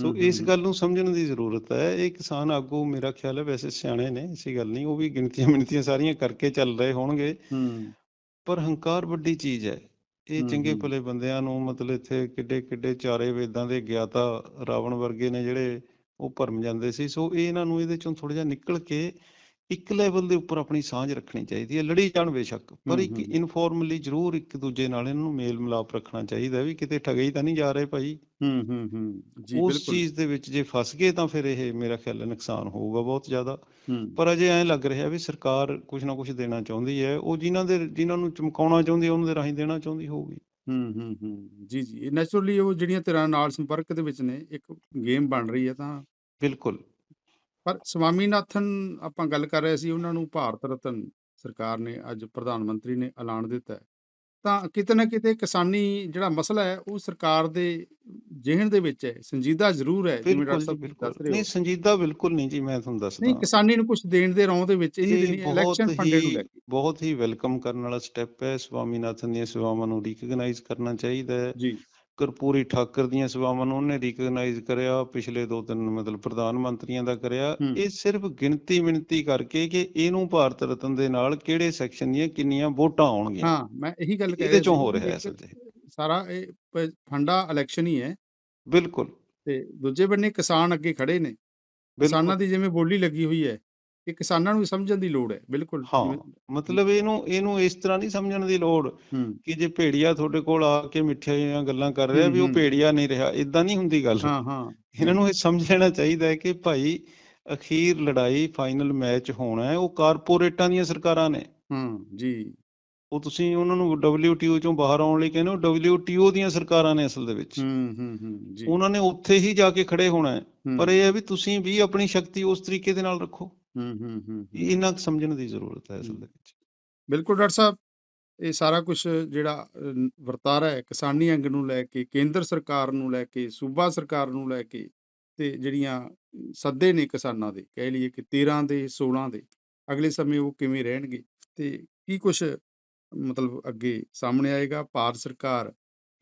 ਸੋ ਇਸ। ਗੱਲ ਨੂੰ ਸਮਝਣ ਦੀ ਜ਼ਰੂਰਤ ਹੈ। ਇਹ ਕਿਸਾਨ ਆਗੂ ਮੇਰਾ ਖਿਆਲ ਹੈ ਵੈਸੇ ਸਿਆਣੇ ਨੇ ਐਸੀ ਗੱਲ ਨਹੀਂ। ਉਹ ਵੀ ਗਿਣਤੀਆਂ ਮਿਣਤੀਆਂ ਸਾਰੀਆਂ ਕਰਕੇ ਚੱਲ ਰਹੇ ਹੋਣਗੇ।
ਹੂੰ।
ਪਰ ਹੰਕਾਰ ਵੱਡੀ ਚੀਜ਼ ਹੈ। ਇਹ ਚੰਗੇ। ਭਲੇ ਬੰਦਿਆਂ ਨੂੰ ਮਤਲਬ ਇੱਥੇ ਕਿੱਡੇ ਕਿੱਡੇ ਚਾਰੇ ਵੇਦਾਂ ਦੇ ਗਿਆਤਾ ਰਾਵਣ ਵਰਗੇ ਨੇ ਜਿਹੜੇ ਉਹ ਭਰਮ ਜਾਂਦੇ ਸੀ ਸੋ ਇਹ ਇਹਨਾਂ ਨੂੰ ਇਹਦੇ ਚੋਂ ਥੋੜਾ ਜਿਹਾ ਨਿਕਲ ਕੇ ਇੱਕ ਲੈਵਲ ਦੇ ਉੱਪਰ ਆਪਣੀ ਸਾਂਝ ਰੱਖਣੀ ਚਾਹੀਦੀ ਹੈ ਲੜੀ ਜਾਣ ਬੇਸ਼ੱਕ ਪਰ ਇੱਕ। ਇਨਫੋਰਮਲੀ ਜ਼ਰੂਰ ਇੱਕ ਦੂਜੇ ਨਾਲ ਇਹਨਾਂ ਨੂੰ ਮੇਲ ਮਿਲਾਪ ਰੱਖਣਾ ਚਾਹੀਦਾ ਵੀ ਕਿਤੇ ਠਗਈ ਤਾਂ ਨਹੀਂ ਜਾ ਰਹੇ ਭਾਈ।
ਹੂੰ ਹੂੰ ਹੂੰ ਜੀ
ਉਸ ਚੀਜ਼ ਦੇ ਵਿੱਚ ਜੇ ਫਸ ਗਏ ਤਾਂ ਫਿਰ ਇਹ ਮੇਰਾ ਖਿਆਲ ਹੈ ਨੁਕਸਾਨ ਹੋਊਗਾ ਬਹੁਤ ਜ਼ਿਆਦਾ। ਪਰ ਅਜੇ ਐਂ ਲੱਗ ਰਿਹਾ ਵੀ ਸਰਕਾਰ ਕੁਝ ਨਾ ਕੁਝ ਦੇਣਾ ਚਾਹੁੰਦੀ ਹੈ ਉਹ ਜਿਨ੍ਹਾਂ ਦੇ ਜਿਨ੍ਹਾਂ ਨੂੰ ਚਮਕਾਉਣਾ ਚਾਹੁੰਦੀ ਹੈ ਉਹਨਾਂ ਦੇ ਰਾਹੀਂ ਦੇਣਾ ਚਾਹੁੰਦੀ ਹੋਊਗੀ।
ਹੂੰ ਹੂੰ ਹੂੰ ਜੀ ਜੀ। ਨੈਚੁਰਲੀ ਉਹ ਜਿਹੜੀਆਂ ਧਿਰਾਂ ਨਾਲ ਸੰਪਰਕ ਦੇ ਵਿੱਚ ਨੇ ਇੱਕ ਗੇਮ ਬਣ ਰਹੀ ਹੈ ਤਾਂ
ਬਿਲਕੁਲ।
ਪਰ ਸਵਾਮੀਨਾਥਨ ਆਪਾਂ ਗੱਲ ਕਰ ਰਹੇ ਸੀ ਉਹਨਾਂ ਨੂੰ ਭਾਰਤ ਰਤਨ ਸਰਕਾਰ ਨੇ ਅੱਜ ਪ੍ਰਧਾਨ ਮੰਤਰੀ ਨੇ ਐਲਾਨ ਦਿੱਤਾ ਹੈ। ਤਾਂ ਕਿਤੇ ਨਾ ਕਿਤੇ ਕਿਸਾਨੀ ਜਿਹੜਾ ਮਸਲਾ ਹੈ ਉਹ ਸਰਕਾਰ ਦੇ ਜ਼ਿਹਨ ਦੇ ਵਿੱਚ ਹੈ। ਸੰਜੀਦਾ ਜ਼ਰੂਰ ਹੈ ਜਿਵੇਂ ਡਾਕਟਰ ਸਾਹਿਬ
ਬਿਲਕੁਲ।
ਦੱਸ ਰਹੇ
ਨਹੀਂ ਸੰਜੀਦਾ ਬਿਲਕੁਲ ਨਹੀਂ ਜੀ ਮੈਂ ਤੁਹਾਨੂੰ
ਨਹੀਂ
ਦੱਸਦਾ
ਕਿਸਾਨੀ ਨੂੰ ਕੁਝ ਦੇਣ ਦੇ ਰੌਂ ਦੇ ਵਿੱਚ ਇਹ ਨਹੀਂ
ਬਹੁਤ
ਇਲੈਕਸ਼ਨ ਫੰਡਡ ਨੂੰ ਲੈ ਕੇ।
ਬਹੁਤ ਹੀ ਵੈਲਕਮ ਕਰਨ ਵਾਲਾ ਸਟੈਪ ਹੈ। ਸਵਾਮੀਨਾਥਨ ਦੀਆਂ ਸੇਵਾਵਾਂ ਨੂੰ ਰਿਕਗਨਾਈਜ਼ ਕਰਨਾ ਚਾਹੀਦਾ ਹੈ।
ਜੀ।
ਕਰਪੂਰੀ ਠਾਕਰ ਦੀਆਂ ਸੇਵਾਵਾਂ ਨੂੰ ਉਹਨੇ ਰਿਕਗਨਾਈਜ਼ ਕਰਿਆ ਪਿਛਲੇ ਦੋ ਤਿੰਨ ਮਤਲਬ ਪ੍ਰਧਾਨ ਮੰਤਰੀਆਂ ਦਾ ਕਰਿਆ। ਇਹ ਸਿਰਫ ਗਿਣਤੀ ਮਿਣਤੀ ਕਰਕੇ ਕਿ ਇਹਨੂੰ ਭਾਰਤ ਰਤਨ ਦੇ ਨਾਲ ਕਿਹੜੇ ਸੈਕਸ਼ਨ ਦੀਆਂ ਕਿੰਨੀਆਂ ਵੋਟਾਂ ਆਉਣਗੀਆਂ।
ਹਾਂ ਮੈਂ ਇਹੀ ਗੱਲ ਕਹਿ
ਇਹਦੇ
ਰਿਹਾ
ਚੋਂ
ਸੀ
ਹੋ
ਕਿ
ਰਿਹਾ ਹੈ
ਇੱਕ
ਅਸਲ 'ਚ
ਸਾਰਾ ਇਹ ਫੰਡਾ ਇਲੈਕਸ਼ਨ ਹੀ ਹੈ।
ਬਿਲਕੁਲ।
ਤੇ ਦੂਜੇ ਬੰਨੇ ਕਿਸਾਨ ਅੱਗੇ ਖੜੇ ਨੇ। ਕਿਸਾਨਾਂ ਦੀ ਜਿਵੇਂ ਬੋਲੀ ਲੱਗੀ ਹੋਈ ਹੈ। ਇਹ ਕਿਸਾਨਾਂ ਨੂੰ ਸਮਝਣ ਦੀ ਲੋੜ ਹੈ ਬਿਲਕੁਲ।
ਹਾਂ ਮਤਲਬ ਇਹਨੂੰ ਇਹਨੂੰ ਇਸ ਤਰ੍ਹਾਂ ਨਹੀਂ ਸਮਝਣ ਦੀ ਲੋੜ ਕਿ ਜੇ ਭੇੜੀਆ ਤੁਹਾਡੇ ਕੋਲ ਆ ਕੇ ਮਿੱਠੀਆਂ ਗੱਲਾਂ ਕਰ ਰਿਹਾ ਵੀ ਉਹ। ਭੇੜੀਆ ਨਹੀਂ ਰਿਹਾ ਇਦਾਂ ਨਹੀਂ ਹੁੰਦੀ ਗੱਲ।
ਹਾਂ ਹਾਂ।
ਇਹਨਾਂ ਨੂੰ ਇਹ ਸਮਝ ਲੈਣਾ ਚਾਹੀਦਾ ਹੈ ਕਿ ਭਾਈ ਅਖੀਰ ਲੜਾਈ ਫਾਈਨਲ ਮੈਚ ਹੋਣਾ ਹੈ ਉਹ ਕਾਰਪੋਰੇਟਾਂ ਦੀਆਂ ਸਰਕਾਰਾਂ ਨੇ।
ਹੂੰ ਜੀ।
ਉਹ ਤੁਸੀਂ ਉਹਨਾਂ ਨੂੰ WTO ਚੋਂ ਬਾਹਰ ਆਉਣ ਲਈ ਕਹਿੰਦੇ ਹੋ WTO ਦੀਆਂ ਸਰਕਾਰਾਂ ਨੇ ਅਸਲ ਦੇ ਵਿੱਚ।
ਹੂੰ ਹੂੰ ਹੂੰ ਜੀ।
ਉਹਨਾਂ ਨੇ ਉੱਥੇ ਹੀ ਜਾ ਕੇ ਖੜੇ ਹੋਣਾ ਹੂੰ, ਪਰ ਇਹ ਹੈ ਵੀ ਤੁਸੀਂ ਵੀ ਆਪਣੀ ਸ਼ਕਤੀ ਉਸ ਤਰੀਕੇ ਦੇ ਨਾਲ ਰੱਖੋ।
ਹੂੰ ਹੂੰ ਹੂੰ ਹੂੰ।
ਇਹ ਇੰਨਾ ਕੁ ਸਮਝਣ ਦੀ ਜ਼ਰੂਰਤ ਹੈ ਅਸਲ ਦੇ ਵਿੱਚ।
ਬਿਲਕੁਲ ਡਾਕਟਰ ਸਾਹਿਬ ਇਹ ਸਾਰਾ ਕੁਝ ਜਿਹੜਾ ਵਰਤਾਰਾ ਹੈ ਕਿਸਾਨੀ ਅੰਗ ਨੂੰ ਲੈ ਕੇ ਕੇਂਦਰ ਸਰਕਾਰ ਨੂੰ ਲੈ ਕੇ ਸੂਬਾ ਸਰਕਾਰ ਨੂੰ ਲੈ ਕੇ ਤੇ ਜਿਹੜੀਆਂ ਸੱਦੇ ਨੇ ਕਿਸਾਨਾਂ ਦੇ ਕਹਿ ਲਈਏ ਕਿ 13 ਦੇ 16 ਦੇ ਅਗਲੇ ਸਮੇਂ ਉਹ ਕਿਵੇਂ ਰਹਿਣਗੇ ਤੇ ਕੀ ਕੁਝ ਮਤਲਬ ਅੱਗੇ ਸਾਹਮਣੇ ਆਏਗਾ? ਭਾਰਤ ਸਰਕਾਰ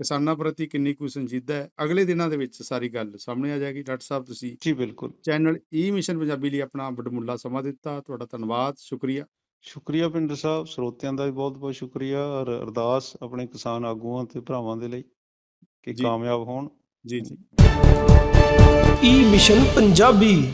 ਕਿਸਾਨਾਂ ਪ੍ਰਤੀ ਕਿੰਨੀ ਕੁ ਸੰਜੀਦਾ ਹੈ ਅਗਲੇ ਦਿਨਾਂ ਦੇ ਵਿੱਚ ਸਾਰੀ ਗੱਲ ਸਾਹਮਣੇ ਆ ਜਾਏਗੀ। ਡਾਕਟਰ ਸਾਹਿਬ ਤੁਸੀਂ
ਜੀ ਬਿਲਕੁਲ।
ਚੈਨਲ ਈ ਮਿਸ਼ਨ ਪੰਜਾਬੀ ਲਈ ਆਪਣਾ ਵਡਮੁੱਲਾ ਸਮਾਂ ਦਿੱਤਾ। ਤੁਹਾਡਾ ਧੰਨਵਾਦ ਸ਼ੁਕਰੀਆ।
ਸ਼ੁਕਰੀਆ ਪਿੰਡਰ ਸਾਹਿਬ ਸਰੋਤਿਆਂ ਦਾ ਵੀ ਬਹੁਤ ਬਹੁਤ ਸ਼ੁਕਰੀਆ। ਔਰ ਅਰਦਾਸ ਆਪਣੇ ਕਿਸਾਨ ਆਗੂਆਂ ਤੇ ਭਰਾਵਾਂ ਦੇ ਲਈ ਕਿ। ਕਾਮਯਾਬ ਹੋਣ।
ਜੀ ਜੀ।
E mission Punjabi.